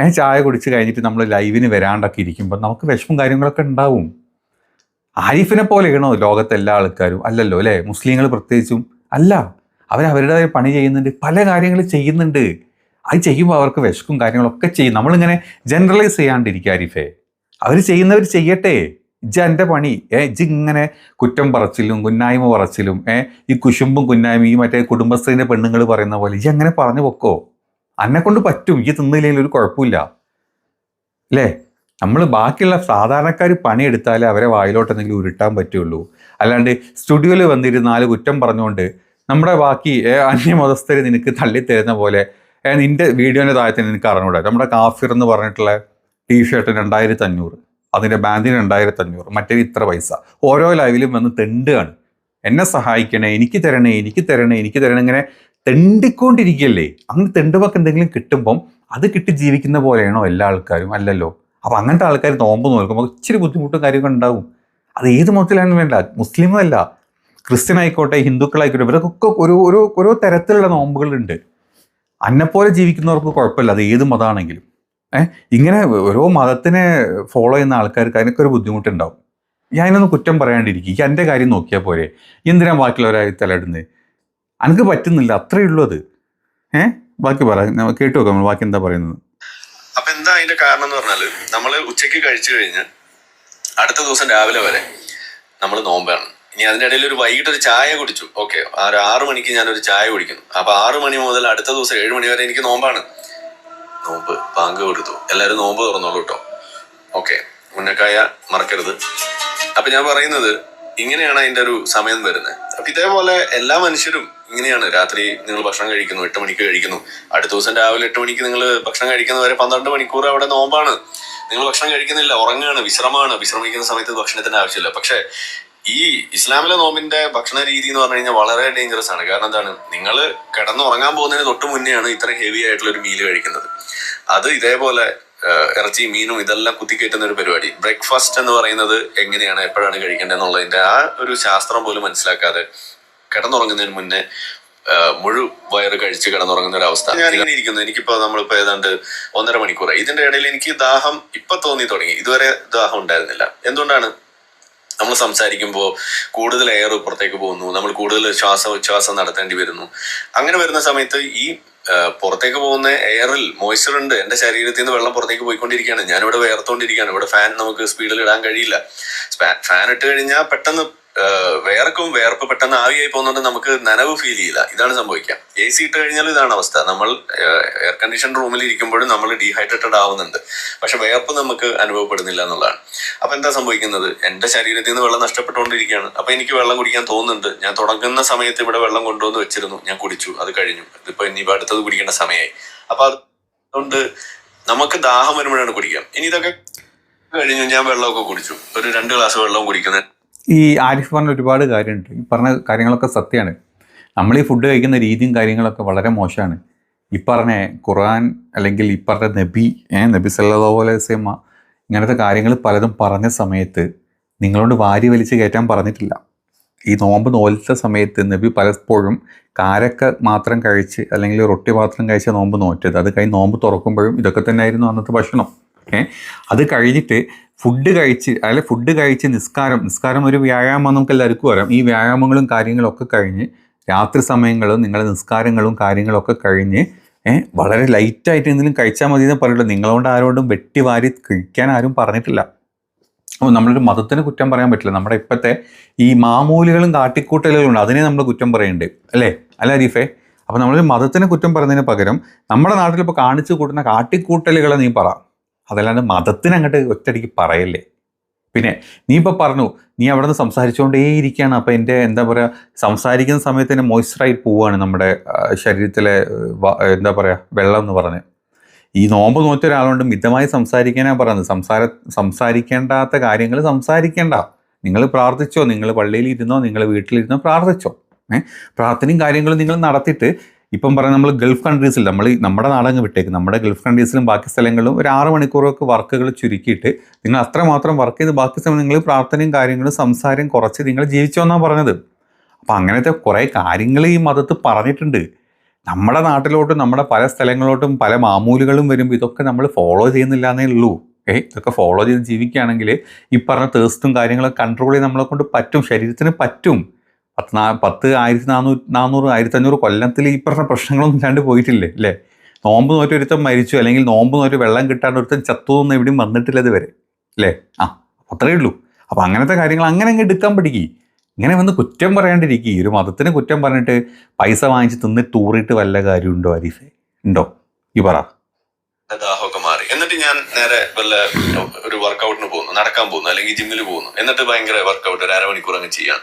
ഏഹ് ചായ കുടിച്ച് കഴിഞ്ഞിട്ട് നമ്മൾ ലൈവിന് വരാണ്ടൊക്കെ ഇരിക്കുമ്പോൾ നമുക്ക് വിഷമം കാര്യങ്ങളൊക്കെ ഉണ്ടാവും. ആരിഫിനെ പോലെയാണോ ലോകത്തെ എല്ലാ ആൾക്കാരും? അല്ലല്ലോ അല്ലേ? മുസ്ലിങ്ങൾ പ്രത്യേകിച്ചും അല്ല. അവർ അവരുടേതായ പണി ചെയ്യുന്നുണ്ട് പല കാര്യങ്ങൾ ചെയ്യുന്നുണ്ട്. അത് ചെയ്യുമ്പോൾ അവർക്ക് വിശക്കും കാര്യങ്ങളൊക്കെ ചെയ്യും. നമ്മളിങ്ങനെ ജനറലൈസ് ചെയ്യാണ്ടിരിക്കുക ആരിഫേ. അവർ ചെയ്യുന്നവർ ചെയ്യട്ടെ. ഇജ്ജ എന്റെ പണി. ഏ ഇജ്ജ് ഇങ്ങനെ കുറ്റം പറച്ചിലും കുന്നായ്മ പറച്ചിലും ഏ ഈ കുശുമ്പും കുന്നായ്മ ഈ മറ്റേ കുടുംബശ്രീന്റെ പെണ്ണുങ്ങൾ പറയുന്ന പോലെ ഇജ്ജ് അങ്ങനെ പറഞ്ഞു പൊക്കോ? അന്നെ കൊണ്ട് പറ്റും. ഈ തിന്നില്ലെങ്കിൽ ഒരു കുഴപ്പമില്ല. അല്ലേ? നമ്മൾ ബാക്കിയുള്ള സാധാരണക്കാർ പണിയെടുത്താലേ അവരെ വായിലോട്ട് എന്തെങ്കിലും ഉരുട്ടാൻ പറ്റുള്ളൂ. അല്ലാണ്ട് സ്റ്റുഡിയോയിൽ വന്നിരുന്ന് നാല് കുറ്റം പറഞ്ഞുകൊണ്ട് നമ്മുടെ ബാക്കി അന്യ അന്യമതസ്ഥരെ നിനക്ക് തള്ളിത്തരുന്ന പോലെ നിന്റെ വീഡിയോന്റെ താഴത്തിന് നിനക്ക് അറിഞ്ഞൂടെ. നമ്മുടെ കാഫിർ എന്ന് പറഞ്ഞിട്ടുള്ള ടീഷർട്ട് രണ്ടായിരത്തി അഞ്ഞൂറ് അതിന്റെ ബാൻഡിന് രണ്ടായിരത്തി അഞ്ഞൂറ് മറ്റേ ഇത്ര പൈസ. ഓരോ ലൈവിലും വന്ന് തെണ്ടുകയാണ് എന്നെ സഹായിക്കണേ എനിക്ക് തരണേ എനിക്ക് തരണേ എനിക്ക് തരണേ ഇങ്ങനെ തെണ്ടിക്കൊണ്ടിരിക്കുകയല്ലേ? അങ്ങനെ തെണ്ടുമൊക്കെ എന്തെങ്കിലും കിട്ടുമ്പം അത് കിട്ടി ജീവിക്കുന്ന പോലെയാണോ എല്ലാ ആൾക്കാരും? അല്ലല്ലോ. അപ്പം അങ്ങനത്തെ ആൾക്കാർ നോമ്പ് നോക്കുമ്പോൾ ഇച്ചിരി ബുദ്ധിമുട്ടും കാര്യമൊക്കെ ഉണ്ടാവും. അത് ഏത് മതത്തിലാണെന്ന് വേണ്ട? മുസ്ലിമല്ല. ക്രിസ്ത്യൻ ആയിക്കോട്ടെ ഹിന്ദുക്കളായിക്കോട്ടെ ഇവരൊക്കെ ഒരു ഓരോ ഓരോ തരത്തിലുള്ള നോമ്പുകളുണ്ട്. അന്നെപ്പോലെ ജീവിക്കുന്നവർക്ക് കുഴപ്പമില്ല. അത് ഏത് മതമാണെങ്കിലും ഇങ്ങനെ ഓരോ മതത്തിനെ ഫോളോ ചെയ്യുന്ന ആൾക്കാർക്ക് അതിനൊക്കെ ഒരു ബുദ്ധിമുട്ടുണ്ടാവും. ഞാനൊന്ന് കുറ്റം പറയാണ്ടിരിക്കും. ഈ എന്റെ കാര്യം നോക്കിയാൽ പോരെ. എന്തിനാ ബാക്കിയുള്ളവരായി തലയിടുന്നത് എനിക്ക് പറ്റുന്നില്ല. അത്രേ ഉള്ളൂ അത്. ഏഹ് ബാക്കി പറയാം കേട്ടു നോക്കാം. ബാക്കി എന്താ പറയുന്നത്? അപ്പൊ എന്താ അതിന്റെ കാരണം എന്ന് പറഞ്ഞാൽ നമ്മൾ ഉച്ചയ്ക്ക് കഴിച്ചു കഴിഞ്ഞ് അടുത്ത ദിവസം രാവിലെ വരെ നമ്മൾ നോമ്പാണ്. ഇനി അതിന്റെ ഇടയിൽ ഒരു വൈകിട്ട് ഒരു ചായ കുടിച്ചു. ഓക്കെ. ആറ് ആറു മണിക്ക് ഞാൻ ഒരു ചായ കുടിക്കുന്നു. അപ്പൊ ആറു മണി മുതൽ അടുത്ത ദിവസം ഏഴ് മണി വരെ എനിക്ക് നോമ്പാണ്. നോമ്പ് പാങ്ക് കൊടുത്തു. എല്ലാരും നോമ്പ് തുറന്നോളൂ കേട്ടോ ഓക്കെ മുന്നക്കായ മറക്കരുത്. അപ്പൊ ഞാൻ പറയുന്നത് ഇങ്ങനെയാണ് അതിന്റെ ഒരു സമയം വരുന്നത്. അപ്പൊ ഇതേപോലെ എല്ലാ മനുഷ്യരും ഇങ്ങനെയാണ്. രാത്രി നിങ്ങൾ ഭക്ഷണം കഴിക്കുന്നു എട്ട് മണിക്ക് കഴിക്കുന്നു. അടുത്ത ദിവസം രാവിലെ എട്ട് മണിക്ക് നിങ്ങൾ ഭക്ഷണം കഴിക്കുന്ന വരെ പന്ത്രണ്ട് മണിക്കൂർ അവിടെ നോമ്പാണ്. നിങ്ങൾ ഭക്ഷണം കഴിക്കുന്നില്ല ഉറങ്ങാണ് വിശ്രമമാണ്. വിശ്രമിക്കുന്ന സമയത്ത് ഭക്ഷണത്തിന്റെ ആവശ്യമില്ല. പക്ഷെ ഈ ഇസ്ലാമിലെ നോമ്പിന്റെ ഭക്ഷണ രീതി എന്ന് പറഞ്ഞു കഴിഞ്ഞാൽ വളരെ ഡേഞ്ചറസ് ആണ്. കാരണം എന്താണ്? നിങ്ങൾ കിടന്നുറങ്ങാൻ പോകുന്നതിന് തൊട്ട് മുന്നേയാണ് ഇത്ര ഹെവി ആയിട്ടുള്ള ഒരു മീൽ കഴിക്കുന്നത്. അത് ഇതേപോലെ ഇറച്ചി മീനും ഇതെല്ലാം കുത്തിക്കയറ്റുന്ന ഒരു പരിപാടി. ബ്രേക്ക്ഫാസ്റ്റ് എന്ന് പറയുന്നത് എങ്ങനെയാണ് എപ്പോഴാണ് കഴിക്കേണ്ടത് എന്നുള്ളതിന്റെ ആ ഒരു ശാസ്ത്രം പോലും മനസ്സിലാക്കാതെ കിടന്നുറങ്ങുന്നതിന് മുന്നേ മുഴു വയറ് കഴിച്ച് കിടന്നുറങ്ങുന്ന ഒരു അവസ്ഥ. ഞാൻ ഇങ്ങനെ ഇരിക്കുന്നു. എനിക്കിപ്പോ നമ്മളിപ്പോ ഏതാണ്ട് ഒന്നര മണിക്കൂറായി. ഇതിന്റെ ഇടയിൽ എനിക്ക് ദാഹം ഇപ്പൊ തോന്നി തുടങ്ങി. ഇതുവരെ ദാഹം ഉണ്ടായിരുന്നില്ല. എന്തുകൊണ്ടാണ് നമ്മൾ സംസാരിക്കുമ്പോൾ കൂടുതൽ എയർ പുറത്തേക്ക് പോകുന്നു? നമ്മൾ കൂടുതൽ ശ്വാസോച്ഛ്വാസം നടത്തേണ്ടി വരുന്നു? അങ്ങനെ വരുന്ന സമയത്ത് ഈ പുറത്തേക്ക് പോകുന്ന എയറിൽ മോയ്സ്ചർ ഉണ്ട് എന്റെ ശരീരത്തിൽ നിന്ന് വെള്ളം പുറത്തേക്ക് പോയിക്കൊണ്ടിരിക്കുകയാണ്. ഞാനിവിടെ വേർത്തോണ്ടിരിക്കുകയാണ് ഇവിടെ ഫാൻ നമുക്ക് സ്പീഡിൽ ഇടാൻ കഴിയില്ല. ഫാൻ ഇട്ട് കഴിഞ്ഞാൽ പെട്ടെന്ന് വേർക്കും വേർപ്പ് പെട്ടെന്ന് ആവിയായി പോകുന്നത് നമുക്ക് നനവ് ഫീൽ ചെയ്യില്ല. ഇതാണ് സംഭവിക്കുക. എ സി ഇട്ട് കഴിഞ്ഞാൽ ഇതാണ് അവസ്ഥ. നമ്മൾ എയർ കണ്ടീഷൻ റൂമിൽ ഇരിക്കുമ്പോഴും നമ്മൾ ഡീഹൈഡ്രേറ്റഡ് ആവുന്നുണ്ട്. പക്ഷെ വേർപ്പ് നമുക്ക് അനുഭവപ്പെടുന്നില്ല എന്നുള്ളതാണ്. അപ്പൊ എന്താ സംഭവിക്കുന്നത്? എന്റെ ശരീരത്തിൽ നിന്ന് വെള്ളം നഷ്ടപ്പെട്ടുകൊണ്ടിരിക്കുകയാണ്. അപ്പൊ എനിക്ക് വെള്ളം കുടിക്കാൻ തോന്നുന്നുണ്ട്. ഞാൻ തുടങ്ങുന്ന സമയത്ത് ഇവിടെ വെള്ളം കൊണ്ടുവന്ന് വെച്ചിരുന്നു. ഞാൻ കുടിച്ചു. അത് കഴിഞ്ഞു. ഇതിപ്പോ ഇനി അടുത്തത് കുടിക്കേണ്ട സമയമായി. അപ്പൊ അതുകൊണ്ട് നമുക്ക് ദാഹം വരുമ്പോഴാണ് കുടിക്കാം ഇനി ഇതൊക്കെ കഴിഞ്ഞു. ഞാൻ വെള്ളമൊക്കെ കുടിച്ചു. ഒരു രണ്ട് ഗ്ലാസ് വെള്ളവും കുടിക്കുന്നത് ഈ ആരിഫ് പറഞ്ഞ ഒരുപാട് കാര്യമുണ്ട്. ഈ പറഞ്ഞ കാര്യങ്ങളൊക്കെ സത്യമാണ്. നമ്മൾ ഈ ഫുഡ് കഴിക്കുന്ന രീതിയും കാര്യങ്ങളൊക്കെ വളരെ മോശമാണ്. ഈ പറഞ്ഞ ഖുർആൻ അല്ലെങ്കിൽ ഈ പറഞ്ഞ നബി ഏ നബി വസല്ലമ ഇങ്ങനത്തെ കാര്യങ്ങൾ പലതും പറഞ്ഞ സമയത്ത് നിങ്ങളോട് വാരി വലിച്ച് കയറ്റാൻ പറഞ്ഞിട്ടില്ല. ഈ നോമ്പ് നോൽത്ത സമയത്ത് നബി പലപ്പോഴും കാരക്ക മാത്രം കഴിച്ച് അല്ലെങ്കിൽ റൊട്ടി മാത്രം കഴിച്ച നോമ്പ് നോറ്റത്. അത് കഴിഞ്ഞ് നോമ്പ് തുറക്കുമ്പോഴും ഇതൊക്കെ തന്നെയായിരുന്നു അന്നത്തെ ഭക്ഷണം. ഏ അത് കഴിഞ്ഞിട്ട് ഫുഡ് കഴിച്ച് അല്ലെ ഫുഡ് കഴിച്ച് നിസ്കാരം നിസ്കാരം ഒരു വ്യായാമം നമുക്ക് എല്ലാവർക്കും അറിയാം. ഈ വ്യായാമങ്ങളും കാര്യങ്ങളൊക്കെ കഴിഞ്ഞ് രാത്രി സമയങ്ങളും നിങ്ങളുടെ നിസ്കാരങ്ങളും കാര്യങ്ങളൊക്കെ കഴിഞ്ഞ് വളരെ ലൈറ്റായിട്ട് എന്തെങ്കിലും കഴിച്ചാൽ മതി എന്ന് പറയുള്ളൂ. നിങ്ങളോട് ആരോടും വെട്ടി വാരി കഴിക്കാൻ ആരും പറഞ്ഞിട്ടില്ല. അപ്പോൾ നമ്മളൊരു മതത്തിന് കുറ്റം പറയാൻ പറ്റില്ല. നമ്മുടെ ഇപ്പോഴത്തെ ഈ മാമൂലികളും കാട്ടിക്കൂട്ടലുകളും ഉണ്ട്. അതിനെ നമ്മൾ കുറ്റം പറയുന്നുണ്ട് അല്ലേ? അല്ല അരീഫേ? അപ്പോൾ നമ്മളൊരു മതത്തിന് കുറ്റം പറയുന്നതിന് പകരം നമ്മുടെ നാട്ടിൽ ഇപ്പോൾ കാണിച്ചു കൂട്ടുന്ന കാട്ടിക്കൂട്ടലുകളെ നീ പറ. അതല്ലാണ്ട് മതത്തിന് അങ്ങോട്ട് ഒറ്റയടിക്ക് പറയല്ലേ? പിന്നെ നീ ഇപ്പോൾ പറഞ്ഞു നീ അവിടെ നിന്ന് സംസാരിച്ചുകൊണ്ടേയിരിക്കുകയാണ് അപ്പോൾ എന്റെ എന്താ പറയുക സംസാരിക്കുന്ന സമയത്ത് തന്നെ മോയ്സ്ചറായി പോവുകയാണ് നമ്മുടെ ശരീരത്തിലെ എന്താ പറയുക വെള്ളം എന്ന് പറഞ്ഞ്. ഈ നോമ്പ് നോറ്റ ഒരാളുകൊണ്ട് മിതമായി സംസാരിക്കാനാണ് പറയുന്നത്. സംസാര സംസാരിക്കേണ്ടാത്ത കാര്യങ്ങൾ സംസാരിക്കേണ്ട. നിങ്ങൾ പ്രാർത്ഥിച്ചോ നിങ്ങൾ പള്ളിയിൽ ഇരുന്നോ നിങ്ങൾ വീട്ടിലിരുന്നോ പ്രാർത്ഥിച്ചോ. ഏഹ് പ്രാർത്ഥനയും കാര്യങ്ങളും നിങ്ങൾ നടത്തിയിട്ട് ഇപ്പം പറഞ്ഞാൽ നമ്മൾ ഗൾഫ് കൺട്രീസിൽ നമ്മൾ നമ്മുടെ നാടങ്ങ് വിട്ടേക്ക്. നമ്മുടെ ഗൾഫ് കൺട്രീസിലും ബാക്കി സ്ഥലങ്ങളിലും ഒരു ആറ് മണിക്കൂറൊക്കെ വർക്കുകൾ ചുരുക്കിയിട്ട് നിങ്ങൾ അത്രമാത്രം വർക്ക് ചെയ്ത് ബാക്കി സമയം നിങ്ങൾ പ്രാർത്ഥനയും കാര്യങ്ങളും സംസാരം കുറച്ച് നിങ്ങൾ ജീവിച്ചു എന്നാണ് പറഞ്ഞത്. അപ്പം അങ്ങനത്തെ കുറേ കാര്യങ്ങൾ ഈ മതത്ത് പറഞ്ഞിട്ടുണ്ട്. നമ്മുടെ നാട്ടിലോട്ടും നമ്മുടെ പല സ്ഥലങ്ങളിലോട്ടും പല മാമൂലുകളും വരുമ്പോൾ ഇതൊക്കെ നമ്മൾ ഫോളോ ചെയ്യുന്നില്ല എന്നേ ഉള്ളൂ. ഏ ഇതൊക്കെ ഫോളോ ചെയ്ത് ജീവിക്കുകയാണെങ്കിൽ ഈ പറഞ്ഞ തേസ്റ്റും കാര്യങ്ങളൊക്കെ കൺട്രോൾ ചെയ്ത് നമ്മളെ കൊണ്ട് പറ്റും. ശരീരത്തിന് പറ്റും. പത്ത് നാ പത്ത് ആയിരത്തി നാനൂറ് നാനൂറ് ആയിരത്തി അഞ്ഞൂറ് കൊല്ലത്തിൽ ഈ പറഞ്ഞ പ്രശ്നങ്ങളൊന്നും ഇല്ലാണ്ട് പോയിട്ടില്ലേ അല്ലേ? നോമ്പ് നോറ്റ് ഒരുത്തൻ മരിച്ചു അല്ലെങ്കിൽ നോമ്പ് നോറ്റ് വെള്ളം കിട്ടാണ്ട് ഒരുത്തൻ ചത്തു എന്ന് എവിടെയും വന്നിട്ടില്ല ഇതുവരെ അല്ലേ? ആ അത്രയേ ഉള്ളൂ. അപ്പം അങ്ങനത്തെ കാര്യങ്ങൾ അങ്ങനെ അങ്ങ് എടുക്കാൻ പഠിക്കുക ഇങ്ങനെ വന്ന് കുറ്റം പറയാണ്ടിരിക്കുക ഒരു മതത്തിന് കുറ്റം പറഞ്ഞിട്ട് പൈസ വാങ്ങിച്ച് തിന്ന് തൂറിയിട്ട് വല്ല കാര്യമുണ്ടോ അരീഫേ? ഉണ്ടോ? ഈ പറ. ദാഹമൊക്കെ മാറി. എന്നിട്ട് ഞാൻ നേരെ വല്ല ഒരു വർക്കൗട്ടിന് പോകുന്നു നടക്കാൻ പോകുന്നു അല്ലെങ്കിൽ ജിമ്മിൽ പോകുന്നു. എന്നിട്ട് ഭയങ്കര വർക്കൗട്ട് ഒരു അരമണിക്കൂർ അങ്ങ് ചെയ്യാം.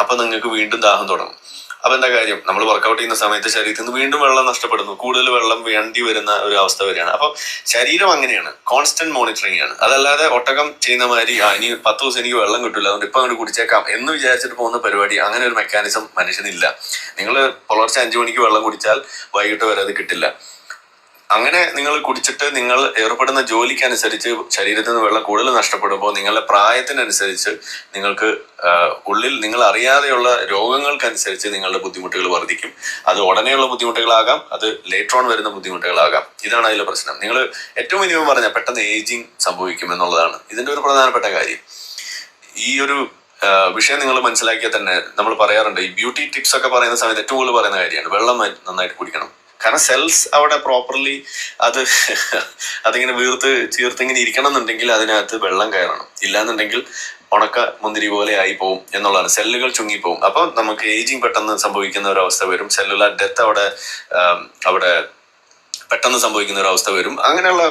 അപ്പൊ നിങ്ങൾക്ക് വീണ്ടും ദാഹം തുടങ്ങും. അപ്പൊ എന്താ കാര്യം? നമ്മൾ വർക്കൗട്ട് ചെയ്യുന്ന സമയത്ത് ശരീരത്തിൽ നിന്ന് വീണ്ടും വെള്ളം നഷ്ടപ്പെടുന്നു. കൂടുതൽ വെള്ളം വേണ്ടി വരുന്ന ഒരു അവസ്ഥ വരികയാണ് അപ്പൊ ശരീരം അങ്ങനെയാണ്. കോൺസ്റ്റന്റ് മോണിറ്ററിംഗ് ആണ്. അതല്ലാതെ ഒട്ടകം ചെയ്യുന്ന മാതിരി ആ ഇനി പത്ത് ദിവസം എനിക്ക് വെള്ളം കിട്ടില്ല അതുകൊണ്ട് ഇപ്പൊ അങ്ങോട്ട് കുടിച്ചേക്കാം എന്ന് വിചാരിച്ചിട്ട് പോകുന്ന പരിപാടി അങ്ങനെ ഒരു മെക്കാനിസം മനുഷ്യനില്ല. നിങ്ങൾ പുലർച്ചെ അഞ്ചു മണിക്ക് വെള്ളം കുടിച്ചാൽ വൈകിട്ട് വരെ അത് കിട്ടില്ല. അങ്ങനെ നിങ്ങൾ കുടിച്ചിട്ട് നിങ്ങൾ ഏർപ്പെടുന്ന ജോലിക്കനുസരിച്ച് ശരീരത്തിൽ നിന്ന് വെള്ളം കൂടുതൽ നഷ്ടപ്പെടുമ്പോൾ നിങ്ങളുടെ പ്രായത്തിനനുസരിച്ച് നിങ്ങൾക്ക് ഉള്ളിൽ നിങ്ങൾ അറിയാതെയുള്ള രോഗങ്ങൾക്കനുസരിച്ച് നിങ്ങളുടെ ബുദ്ധിമുട്ടുകൾ വർദ്ധിക്കും. അത് ഉടനെയുള്ള ബുദ്ധിമുട്ടുകളാകാം അത് ലേറ്റർ ഓൺ വരുന്ന ബുദ്ധിമുട്ടുകളാകാം. ഇതാണ് അതിലെ പ്രശ്നം. നിങ്ങൾ ഏറ്റവും മിനിമം പറഞ്ഞ പെട്ടെന്ന് ഏജിങ് സംഭവിക്കും എന്നുള്ളതാണ് ഇതിന്റെ ഒരു പ്രധാനപ്പെട്ട കാര്യം. ഈ ഒരു വിഷയം നിങ്ങൾ മനസ്സിലാക്കിയാൽ തന്നെ നമ്മൾ പറയാറുണ്ട് ഈ ബ്യൂട്ടി ടിപ്സ് ഒക്കെ പറയുന്ന സമയത്ത് ഏറ്റവും കൂടുതൽ പറയുന്ന കാര്യമാണ് വെള്ളം നന്നായിട്ട് കുടിക്കണം. കാരണം സെൽസ് അവിടെ പ്രോപ്പർലി അത് അതിങ്ങനെ വീർത്ത് ചീർത്ത് ഇങ്ങനെ ഇരിക്കണം എന്നുണ്ടെങ്കിൽ അതിനകത്ത് വെള്ളം കയറണം. ഇല്ലാന്നുണ്ടെങ്കിൽ ഉണക്ക മുന്തിരി പോലെ ആയി പോകും എന്നുള്ളതാണ്. സെല്ലുകൾ ചുങ്ങിപ്പോവും. അപ്പൊ നമുക്ക് ഏജിങ് പെട്ടെന്ന് സംഭവിക്കുന്ന ഒരു അവസ്ഥ വരും. സെല്ലുലാർ ഡെത്ത് അവിടെ അവിടെ പെട്ടെന്ന് സംഭവിക്കുന്ന ഒരു അവസ്ഥ വരും. അങ്ങനെയുള്ള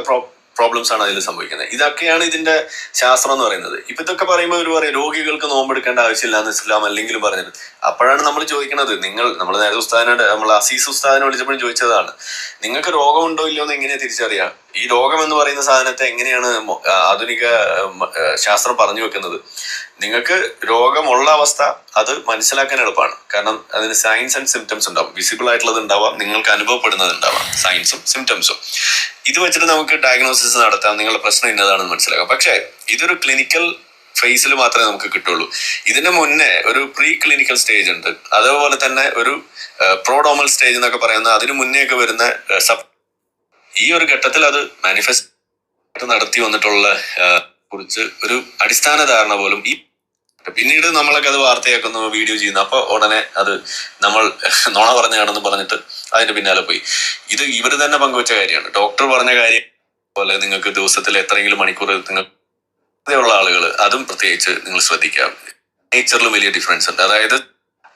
പ്രോബ്ലംസ് ആണ് അതിൽ സംഭവിക്കുന്നത്. ഇതൊക്കെയാണ് ഇതിന്റെ ശാസ്ത്രം എന്ന് പറയുന്നത്. ഇപ്പൊ ഇതൊക്കെ പറയുമ്പോൾ ഒരു പറയും രോഗികൾക്ക് നോമ്പെടുക്കേണ്ട ആവശ്യമില്ല എന്ന് ഇസ്ലാം അല്ലെങ്കിലും പറഞ്ഞത്. അപ്പോഴാണ് നമ്മൾ ചോദിക്കുന്നത് നിങ്ങൾ നമ്മൾ നേരെ ഉസ്താദിനോട് നമ്മൾ അസീസ് ഉസ്താദിനെ വിളിച്ചപ്പോഴും ചോദിച്ചതാണ് നിങ്ങൾക്ക് രോഗമുണ്ടോ ഇല്ലയോ എന്ന് എങ്ങനെയാ തിരിച്ചറിയാം? ഈ രോഗം എന്ന് പറയുന്ന സാധനത്തെ എങ്ങനെയാണ് ആധുനിക ശാസ്ത്രം പറഞ്ഞു വെക്കുന്നത്? നിങ്ങൾക്ക് രോഗമുള്ള അവസ്ഥ അത് മനസ്സിലാക്കാൻ എളുപ്പമാണ്. കാരണം അതിന് സയൻസ് ആൻഡ് സിംറ്റംസ് ഉണ്ടാവും. വിസിബിൾ ആയിട്ടുള്ളത് ഉണ്ടാവാം നിങ്ങൾക്ക് അനുഭവപ്പെടുന്നത് ഉണ്ടാവാം. സയൻസും സിംറ്റംസും ഇത് വെച്ചിട്ട് നമുക്ക് ഡയഗ്നോസിസ് നടത്താം. നിങ്ങളുടെ പ്രശ്നം ഇന്നതാണെന്ന് മനസ്സിലാക്കാം. പക്ഷേ ഇതൊരു ക്ലിനിക്കൽ ഫേസിൽ മാത്രമേ നമുക്ക് കിട്ടുള്ളൂ. ഇതിന് മുന്നേ ഒരു പ്രീ ക്ലിനിക്കൽ സ്റ്റേജ് ഉണ്ട്. അതേപോലെ തന്നെ ഒരു പ്രോഡോമൽ സ്റ്റേജ് എന്നൊക്കെ പറയുന്ന അതിന് മുന്നേ ഒക്കെ വരുന്ന സബ് ഈ ഒരു ഘട്ടത്തിൽ അത് മാനിഫെസ്റ്റ് നടത്തി വന്നിട്ടുള്ള കുറിച്ച് ഒരു അടിസ്ഥാന ധാരണ പോലും ഈ പിന്നീട് നമ്മളൊക്കെ അത് വാർത്തയാക്കുന്നു വീഡിയോ ചെയ്യുന്നു. അപ്പൊ ഉടനെ അത് നമ്മൾ നുണ പറഞ്ഞാണെന്ന് പറഞ്ഞിട്ട് അതിന്റെ പിന്നാലെ പോയി. ഇത് ഇവർ തന്നെ പങ്കുവച്ച കാര്യമാണ്. ഡോക്ടർ പറഞ്ഞ കാര്യം പോലെ നിങ്ങൾക്ക് ദിവസത്തിൽ എത്രയെങ്കിലും മണിക്കൂർ നിങ്ങൾ ഉള്ള ആളുകൾ അതും പ്രത്യേകിച്ച് നിങ്ങൾ ശ്രദ്ധിക്കാം. നേച്ചറിൽ വലിയ ഡിഫറൻസ് ഉണ്ട്. അതായത്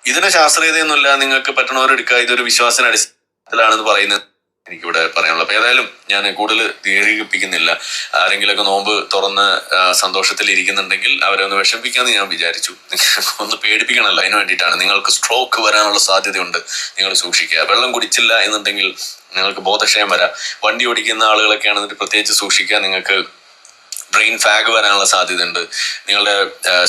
ഇതിന് ശാസ്ത്രീയതയൊന്നുമില്ല നിങ്ങൾക്ക് പറ്റണവരെടുക്കുക ഇതൊരു വിശ്വാസത്തിലാണെന്ന് പറയുന്നത് എനിക്കിവിടെ പറയാനുള്ളത്. അപ്പൊ ഏതായാലും ഞാൻ കൂടുതൽ ദീർഘിപ്പിക്കുന്നില്ല. ആരെങ്കിലൊക്കെ നോമ്പ് തുറന്ന് സന്തോഷത്തിൽ ഇരിക്കുന്നുണ്ടെങ്കിൽ അവരെ ഒന്ന് വിഷമിപ്പിക്കാന്ന് ഞാൻ വിചാരിച്ചു. ഒന്ന് പേടിപ്പിക്കണമല്ലോ. അതിന് വേണ്ടിയിട്ടാണ് നിങ്ങൾക്ക് സ്ട്രോക്ക് വരാനുള്ള സാധ്യതയുണ്ട്. നിങ്ങൾ സൂക്ഷിക്കുക. വെള്ളം കുടിച്ചില്ല എന്നുണ്ടെങ്കിൽ നിങ്ങൾക്ക് ബോധക്ഷയം വരാം. വണ്ടി ഓടിക്കുന്ന ആളുകളൊക്കെ ആണെങ്കിൽ പ്രത്യേകിച്ച് സൂക്ഷിക്കുക. നിങ്ങൾക്ക് ബ്രെയിൻ ഫാഗ് വരാനുള്ള സാധ്യതയുണ്ട്. നിങ്ങളുടെ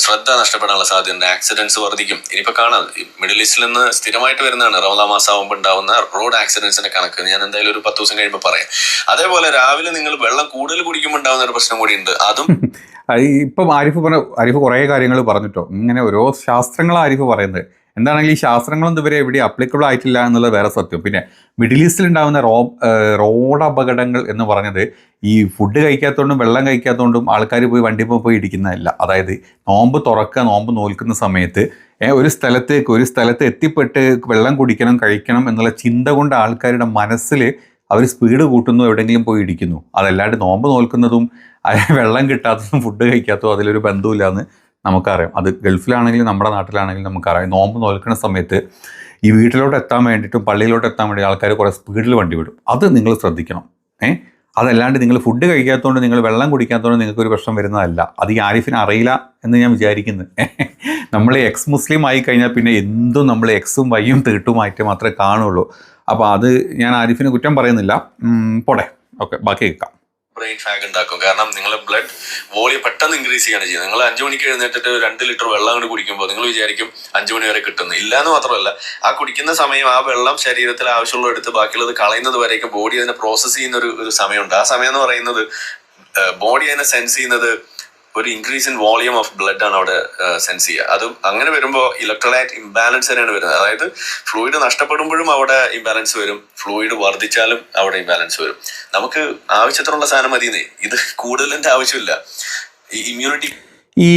ശ്രദ്ധ നഷ്ടപ്പെടാനുള്ള സാധ്യതയുണ്ട്. ആക്സിഡൻസ് വർദ്ധിക്കും ഇനിയിപ്പോൾ കാണാം. മിഡിൽ ഈസ്റ്റിൽ നിന്ന് സ്ഥിരമായിട്ട് വരുന്നതാണ്. റമദാ മാസം ആകുമ്പോൾ ഉണ്ടാവുന്ന റോഡ് ആക്സിഡൻസിന്റെ കണക്ക്. ഞാൻ എന്തായാലും ഒരു പത്ത് ദിവസം കഴിയുമ്പോൾ പറയാം. അതേപോലെ രാവിലെ നിങ്ങൾ വെള്ളം കൂടുതൽ കുടിക്കുമ്പോൾ ഉണ്ടാവുന്ന ഒരു പ്രശ്നം കൂടി ഉണ്ട്. അതും ഇപ്പം ആരിഫ് പറഞ്ഞ ആരിഫ് കുറേ കാര്യങ്ങൾ പറഞ്ഞിട്ടോ. ഇങ്ങനെ ഓരോ ശാസ്ത്രങ്ങളാണ് ആരിഫ് പറയുന്നത്. എന്താണെങ്കിൽ ഈ ശാസ്ത്രങ്ങളൊന്നും ഇവരെ എവിടെ അപ്ലിക്കബിൾ ആയിട്ടില്ല എന്നുള്ളത് വേറെ സത്യം. പിന്നെ മിഡിൽ ഈസ്റ്റിൽ ഉണ്ടാകുന്ന റോ റോഡ് അപകടങ്ങൾ എന്ന് പറഞ്ഞത് ഈ ഫുഡ് കഴിക്കാത്തതുകൊണ്ടും വെള്ളം കഴിക്കാത്തതുകൊണ്ടും ആൾക്കാർ പോയി വണ്ടി പോയി ഇടിക്കുന്നതല്ല. അതായത് നോമ്പ് തുറക്കുക നോമ്പ് നോൽക്കുന്ന സമയത്ത് ഒരു സ്ഥലത്തേക്ക് ഒരു സ്ഥലത്ത് എത്തിപ്പെട്ട് വെള്ളം കുടിക്കണം കഴിക്കണം എന്നുള്ള ചിന്ത കൊണ്ട് ആൾക്കാരുടെ മനസ്സിൽ അവർ സ്പീഡ് കൂട്ടുന്നു എവിടെയെങ്കിലും പോയി ഇടിക്കുന്നു. അതല്ലാണ്ട് നോമ്പ് നോൽക്കുന്നതും വെള്ളം കിട്ടാത്തതും ഫുഡ് കഴിക്കാത്തതും അതിലൊരു ബന്ധമില്ല എന്ന് നമുക്കറിയാം. അത് ഗൾഫിലാണെങ്കിലും നമ്മുടെ നാട്ടിലാണെങ്കിലും നമുക്കറിയാം. നോമ്പ് നോൽക്കുന്ന സമയത്ത് ഈ വീട്ടിലോട്ട് എത്താൻ വേണ്ടിയിട്ടും പള്ളിയിലോട്ട് എത്താൻ വേണ്ടി ആൾക്കാർ കുറേ സ്പീഡിൽ വണ്ടി വിടും. അത് നിങ്ങൾ ശ്രദ്ധിക്കണം. ഏ? അതല്ലാണ്ട് നിങ്ങൾ ഫുഡ് കഴിക്കാത്തതുകൊണ്ട് നിങ്ങൾ വെള്ളം കുടിക്കാത്തതുകൊണ്ട് നിങ്ങൾക്ക് ഒരു പ്രശ്നം വരുന്നതല്ല. അത് ഈ ആരിഫിന് അറിയില്ല എന്ന് ഞാൻ വിചാരിക്കുന്നു. നമ്മൾ എക്സ് മുസ്ലിം ആയി കഴിഞ്ഞാൽ പിന്നെ എന്തും നമ്മൾ എക്സും വൈയും തീട്ടുമായിട്ട് മാത്രമേ കാണുള്ളൂ. അപ്പോൾ അത് ഞാൻ ആരിഫിന് കുറ്റം പറയുന്നില്ല. പോടെ ഓക്കെ ബാക്കി കേൾക്കാം. ബ്രെയിൻ ഫാഗ് ഉണ്ടാക്കും. കാരണം നിങ്ങളെ ബ്ലഡ് വോളിയം പെട്ടെന്ന് ഇൻക്രീസ് ചെയ്യാണ് ചെയ്യുന്നത്. നിങ്ങൾ അഞ്ചു മണിക്ക് എഴുന്നേറ്റിട്ട് രണ്ട് ലിറ്റർ വെള്ളം കൊണ്ട് കുടിക്കുമ്പോൾ നിങ്ങൾ വിചാരിക്കും അഞ്ചു മണി വരെ കിട്ടുന്നു ഇല്ല എന്ന് മാത്രമല്ല ആ കുടിക്കുന്ന സമയം ആ വെള്ളം ശരീരത്തിൽ ആവശ്യമുള്ള എടുത്ത് ബാക്കിയുള്ളത് കളയുന്നത് വരെയൊക്കെ ബോഡി അതിനെ പ്രോസസ്സ് ചെയ്യുന്ന ഒരു ഒരു സമയമുണ്ട്. ആ സമയം എന്ന് പറയുന്നത് ബോഡി അതിനെ സെൻസ് ചെയ്യുന്നത് ഒരു increase in volume of blood ആണ് അവിടെ സെൻസ് ചെയ്യുക. അതും അങ്ങനെ വരുമ്പോൾ ഇലക്ട്രോലൈറ്റ് ഇംബാലൻസ് തന്നെയാണ് വരുന്നത്. അതായത് ഫ്ലൂയിഡ് നഷ്ടപ്പെടുമ്പോഴും അവിടെ ഇംബാലൻസ് വരും. ഫ്ലൂയിഡ് വർദ്ധിച്ചാലും അവിടെ ഇംബാലൻസ് വരും. നമുക്ക് ആവശ്യത്തിനുള്ള സാധനം മതിയെന്നേ. ഇത് കൂടുതലിന്റെ ആവശ്യമില്ല. ഈ ഇമ്മ്യൂണിറ്റി ഈ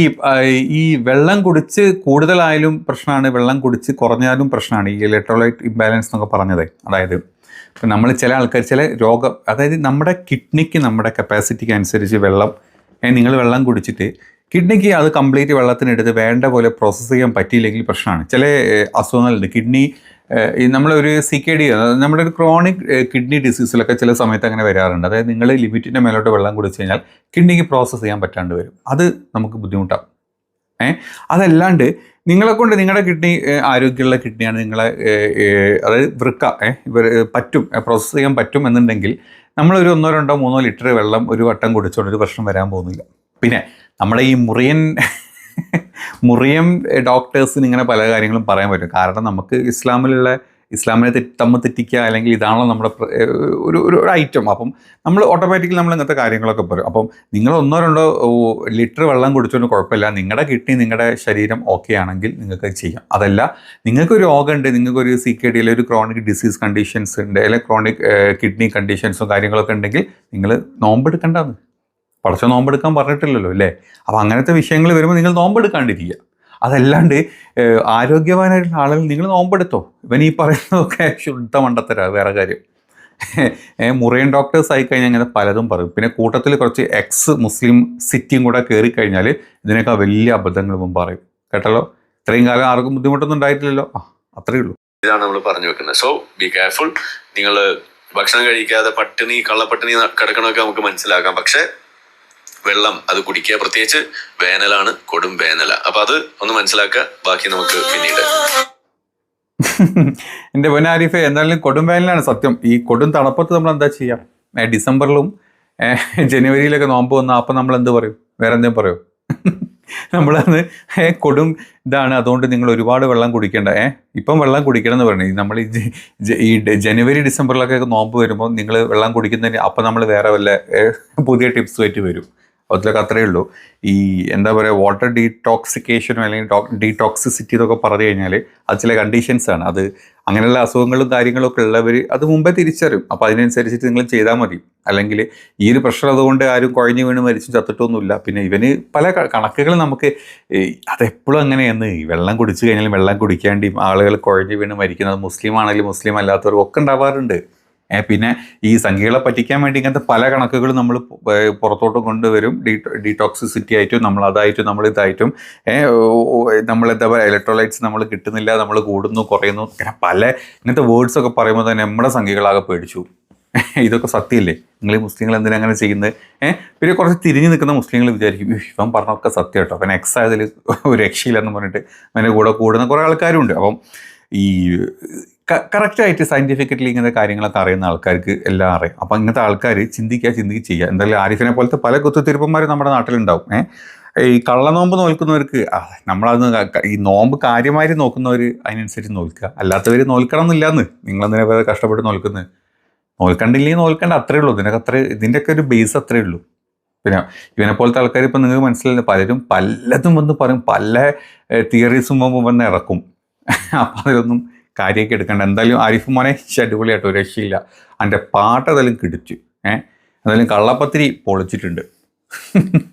ഈ വെള്ളം കുടിച്ച് കൂടുതലായാലും പ്രശ്നമാണ് വെള്ളം കുടിച്ച് കുറഞ്ഞാലും പ്രശ്നമാണ്. ഈ ഇലക്ട്രോലൈറ്റ് ഇംബാലൻസ് എന്നൊക്കെ പറഞ്ഞത്. അതായത് ഇപ്പം നമ്മൾ ചില ആൾക്കാർ ചില രോഗം അതായത് നമ്മുടെ കിഡ്നിക്ക് നമ്മുടെ കപ്പാസിറ്റിക്ക് അനുസരിച്ച് വെള്ളം നിങ്ങൾ വെള്ളം കുടിച്ചിട്ട് കിഡ്നിക്ക് അത് കംപ്ലീറ്റ് വെള്ളത്തിനെടുത്ത് വേണ്ട പോലെ പ്രോസസ്സ് ചെയ്യാൻ പറ്റിയില്ലെങ്കിൽ പ്രശ്നമാണ്. ചില അസുഖങ്ങളുണ്ട്. കിഡ്നി നമ്മളൊരു സി കെ ഡി നമ്മുടെ ഒരു ക്രോണിക് കിഡ്നി ഡിസീസിലൊക്കെ ചില സമയത്ത് അങ്ങനെ വരാറുണ്ട്. അതായത് നിങ്ങൾ ലിമിറ്റിന്റെ മേലോട്ട് വെള്ളം കുടിച്ച് കഴിഞ്ഞാൽ കിഡ്നിക്ക് പ്രോസസ്സ് ചെയ്യാൻ പറ്റാണ്ട് വരും. അത് നമുക്ക് ബുദ്ധിമുട്ടാകും ഏ അതല്ലാണ്ട് നിങ്ങളെ കൊണ്ട് നിങ്ങളുടെ കിഡ്നി ആരോഗ്യമുള്ള കിഡ്നിയാണ് നിങ്ങളെ അതായത് വൃക്ക ഇവർ പറ്റും പ്രോസസ്സ് ചെയ്യാൻ പറ്റും എന്നുണ്ടെങ്കിൽ നമ്മളൊരു ഒന്നോ രണ്ടോ മൂന്നോ ലിറ്റർ വെള്ളം ഒരു വട്ടം കുടിച്ചുകൊണ്ട് ഒരു പ്രശ്നം വരാൻ പോകുന്നില്ല. പിന്നെ നമ്മുടെ ഈ മുറിയൻ മുറിയം ഡോക്ടേഴ്സിന് ഇങ്ങനെ പല കാര്യങ്ങളും പറയാൻ പറ്റും. കാരണം നമുക്ക് ഇസ്ലാമിലുള്ള ഇസ്ലാമിനെ തമ്മ തെറ്റിക്കുക അല്ലെങ്കിൽ ഇതാണല്ലോ നമ്മുടെ ഒരു ഒരു ഐറ്റം അപ്പം നമ്മൾ ഓട്ടോമാറ്റിക്കലി നമ്മൾ ഇങ്ങനത്തെ കാര്യങ്ങളൊക്കെ പറയും. അപ്പം നിങ്ങൾ ഒന്നോ രണ്ടോ ലിറ്റർ വെള്ളം കുടിച്ചുകൊണ്ട് കുഴപ്പമില്ല. നിങ്ങളുടെ കിഡ്നി നിങ്ങളുടെ ശരീരം ഓക്കെ ആണെങ്കിൽ നിങ്ങൾക്ക് ചെയ്യാം. അതല്ല നിങ്ങൾക്കൊരു രോഗമുണ്ട് നിങ്ങൾക്കൊരു സി കെ ഡി ഒരു ക്രോണിക് ഡിസീസ് കണ്ടീഷൻസ് ഉണ്ട് അല്ലെങ്കിൽ ക്രോണിക് കിഡ്നി കണ്ടീഷൻസും കാര്യങ്ങളൊക്കെ ഉണ്ടെങ്കിൽ നിങ്ങൾ നോമ്പെടുക്കേണ്ടതാണ് പടച്ച നോമ്പെടുക്കാൻ പറഞ്ഞിട്ടില്ലല്ലോ അല്ലേ? അപ്പോൾ അങ്ങനത്തെ വിഷയങ്ങൾ വരുമ്പോൾ നിങ്ങൾ നോമ്പെടുക്കാണ്ടിരിക്കുക. അതല്ലാണ്ട് ആരോഗ്യവാനായിട്ടുള്ള ആളുകൾ നിങ്ങൾ നോമ്പെടുത്തോ. ഇവൻ ഈ പറയുന്നതൊക്കെ ശുദ്ധ മണ്ടത്തരാ വേറെ കാര്യം. മുറിയൻ ഡോക്ടേഴ്സ് ആയി കഴിഞ്ഞാൽ അങ്ങനെ പലതും പറയും. പിന്നെ കൂട്ടത്തിൽ കുറച്ച് എക്സ് മുസ്ലിം സിറ്റിയും കൂടെ കയറി കഴിഞ്ഞാൽ ഇതിനേക്കാൾ വലിയ അബദ്ധങ്ങൾ മുമ്പ് പറയും. കേട്ടല്ലോ? ഇത്രയും കാലം ആർക്കും ബുദ്ധിമുട്ടൊന്നും ഉണ്ടായിട്ടില്ലല്ലോ. ആ അത്രയേ ഉള്ളൂ. ഇതാണ് നമ്മൾ പറഞ്ഞു വെക്കുന്നത്. സോ ബി കെയർഫുൾ നിങ്ങൾ ഭക്ഷണം കഴിക്കാതെ പട്ടിണി കള്ളപ്പട്ടിണി കിടക്കണമൊക്കെ നമുക്ക് മനസ്സിലാക്കാം. പക്ഷെ വെള്ളം അത് കുടിക്കുക. പ്രത്യേകിച്ച് വേനലാണ് കൊടും വേനല. അപ്പൊ അത് ഒന്ന് മനസ്സിലാക്കുക. ബാക്കി നമുക്ക് പിന്നീട്. എന്റെ പൊന്നാരിഫ് എന്തായാലും കൊടും വേനലാണ് സത്യം. ഈ കൊടും തണുപ്പത്ത് നമ്മൾ എന്താ ചെയ്യാം? ഡിസംബറിലും ജനുവരിയിലൊക്കെ നോമ്പ് വന്നാൽ അപ്പം നമ്മൾ എന്ത് പറയും? വേറെ എന്തെങ്കിലും പറയും. നമ്മളന്ന് കൊടും ഇതാണ്. അതുകൊണ്ട് നിങ്ങൾ ഒരുപാട് വെള്ളം കുടിക്കേണ്ട. ഏ ഇപ്പം വെള്ളം കുടിക്കണം എന്ന് പറഞ്ഞു നമ്മൾ ഈ ജനുവരി ഡിസംബറിലൊക്കെ നോമ്പ് വരുമ്പോൾ നിങ്ങൾ വെള്ളം കുടിക്കുന്നതിന് അപ്പം നമ്മൾ വേറെ വല്ല പുതിയ ടിപ്സ് ടിപ്സുമായിട്ട് വരും. അതിലൊക്കെ അത്രയേ ഉള്ളൂ. ഈ എന്താ പറയുക വാട്ടർ ഡീടോക്സിക്കേഷനും അല്ലെങ്കിൽ ഡീടോക്സിസിറ്റി എന്നൊക്കെ പറഞ്ഞു കഴിഞ്ഞാൽ അത് ചില കണ്ടീഷൻസ് ആണ്. അത് അങ്ങനെയുള്ള അസുഖങ്ങളും കാര്യങ്ങളൊക്കെ ഉള്ളവർ അത് മുമ്പേ തിരിച്ചറിയും. അപ്പോൾ അതിനനുസരിച്ചിട്ട് നിങ്ങൾ ചെയ്താൽ മതി. അല്ലെങ്കിൽ ഈ ഒരു പ്രഷർ അതുകൊണ്ട് ആരും കുഴഞ്ഞു വീണ് മരിച്ചു ചത്തിട്ടൊന്നുമില്ല. പിന്നെ ഇവന് പല കണക്കുകൾ നമുക്ക് അതെപ്പോഴും അങ്ങനെയെന്ന് വെള്ളം കുടിച്ചു കഴിഞ്ഞാൽ വെള്ളം കുടിക്കാണ്ടി ആളുകൾ കുഴഞ്ഞു വീണ് മരിക്കുന്നത് മുസ്ലിം ആണെങ്കിലും മുസ്ലിം അല്ലാത്തവർക്കും ഒക്കെ ഉണ്ടാവാറുണ്ട്. പിന്നെ ഈ സംഖ്യകളെ പറ്റിക്കാൻ വേണ്ടി ഇങ്ങനത്തെ പല കണക്കുകളും നമ്മൾ പുറത്തോട്ട് കൊണ്ടുവരും. ഡീടോക്സിസിറ്റി ആയിട്ടും നമ്മൾ അതായിട്ടും നമ്മൾ ഇതായിട്ടും. നമ്മൾ എന്താ പറയുക ഇലക്ട്രോലൈറ്റ്സ് നമ്മൾ കിട്ടുന്നില്ല നമ്മൾ കൂടുന്നു കുറയുന്നു. ഇങ്ങനെ പല ഇങ്ങനത്തെ വേർഡ്സ് ഒക്കെ പറയുമ്പോൾ തന്നെ നമ്മുടെ സംഖ്യകളാകെ പേടിച്ചു. ഇതൊക്കെ സത്യമല്ലേ നിങ്ങൾ ഈ മുസ്ലിങ്ങൾ എന്തിനാ അങ്ങനെ ചെയ്യുന്നത്? ഏഹ് പിന്നെ കുറച്ച് തിരിഞ്ഞു നിൽക്കുന്ന മുസ്ലിങ്ങൾ വിചാരിക്കും "ഉയ്യ്, ഇവൻ പറഞ്ഞൊക്കെ സത്യം കേട്ടോ. അവൻ എക്സ് ആയതിൽ ഒരു രക്ഷയില്ലെന്ന് പറഞ്ഞിട്ട് അവന്റെ കൂടെ കൂടുന്ന കുറേ ആൾക്കാരുണ്ട്. അപ്പം ഈ കറക്റ്റായിട്ട് സയന്റിഫിക്കലി ഇങ്ങനത്തെ കാര്യങ്ങളൊക്കെ അറിയുന്ന ആൾക്കാർക്ക് എല്ലാം അറിയാം. അപ്പോൾ ഇങ്ങനത്തെ ആൾക്കാർ ചിന്തിക്കുക ചിന്തിക്കുക ചെയ്യുക. എന്തായാലും ആരിഫിനെ പോലത്തെ പല കുത്തുതിരുപ്പന്മാരും നമ്മുടെ നാട്ടിലുണ്ടാവും. ഏഹ് ഈ കള്ളനോമ്പ് നോൽക്കുന്നവർക്ക് നമ്മളത് ഈ നോമ്പ് കാര്യമായി നോക്കുന്നവർ അതിനനുസരിച്ച് നോൽക്കുക. അല്ലാത്തവർ നോൽക്കണം എന്നില്ലാന്ന് നിങ്ങളെന്തിനെ വേറെ കഷ്ടപ്പെട്ട് നോൽക്കുന്നത് നോൽക്കണ്ടില്ലെങ്കിൽ നോൽക്കേണ്ട. അത്രേ ഉള്ളൂ. ഇതിനൊക്കെ അത്ര ഇതിന്റെയൊക്കെ ഒരു ബേസ് അത്രേ ഉള്ളൂ. പിന്നെ ഇവനെ പോലത്തെ ആൾക്കാർ ഇപ്പം നിങ്ങൾക്ക് മനസ്സിലായില്ല? പലരും പലതും വന്ന് പറയും. പല തിയറീസും വന്ന് ഇറക്കും. അപ്പം അതിലൊന്നും കാര്യമൊക്കെ എടുക്കേണ്ട. എന്തായാലും ആരിഫ് മോനെ ശ്ശെ, അടിപൊളിയായിട്ട് ഒരു രക്ഷയില്ല. അതിന്റെ പാട്ട് ഏതായാലും കിടിച്ചു. ഏഹ് എന്തായാലും കള്ളപ്പത്തിരി പൊളിച്ചിട്ടുണ്ട്.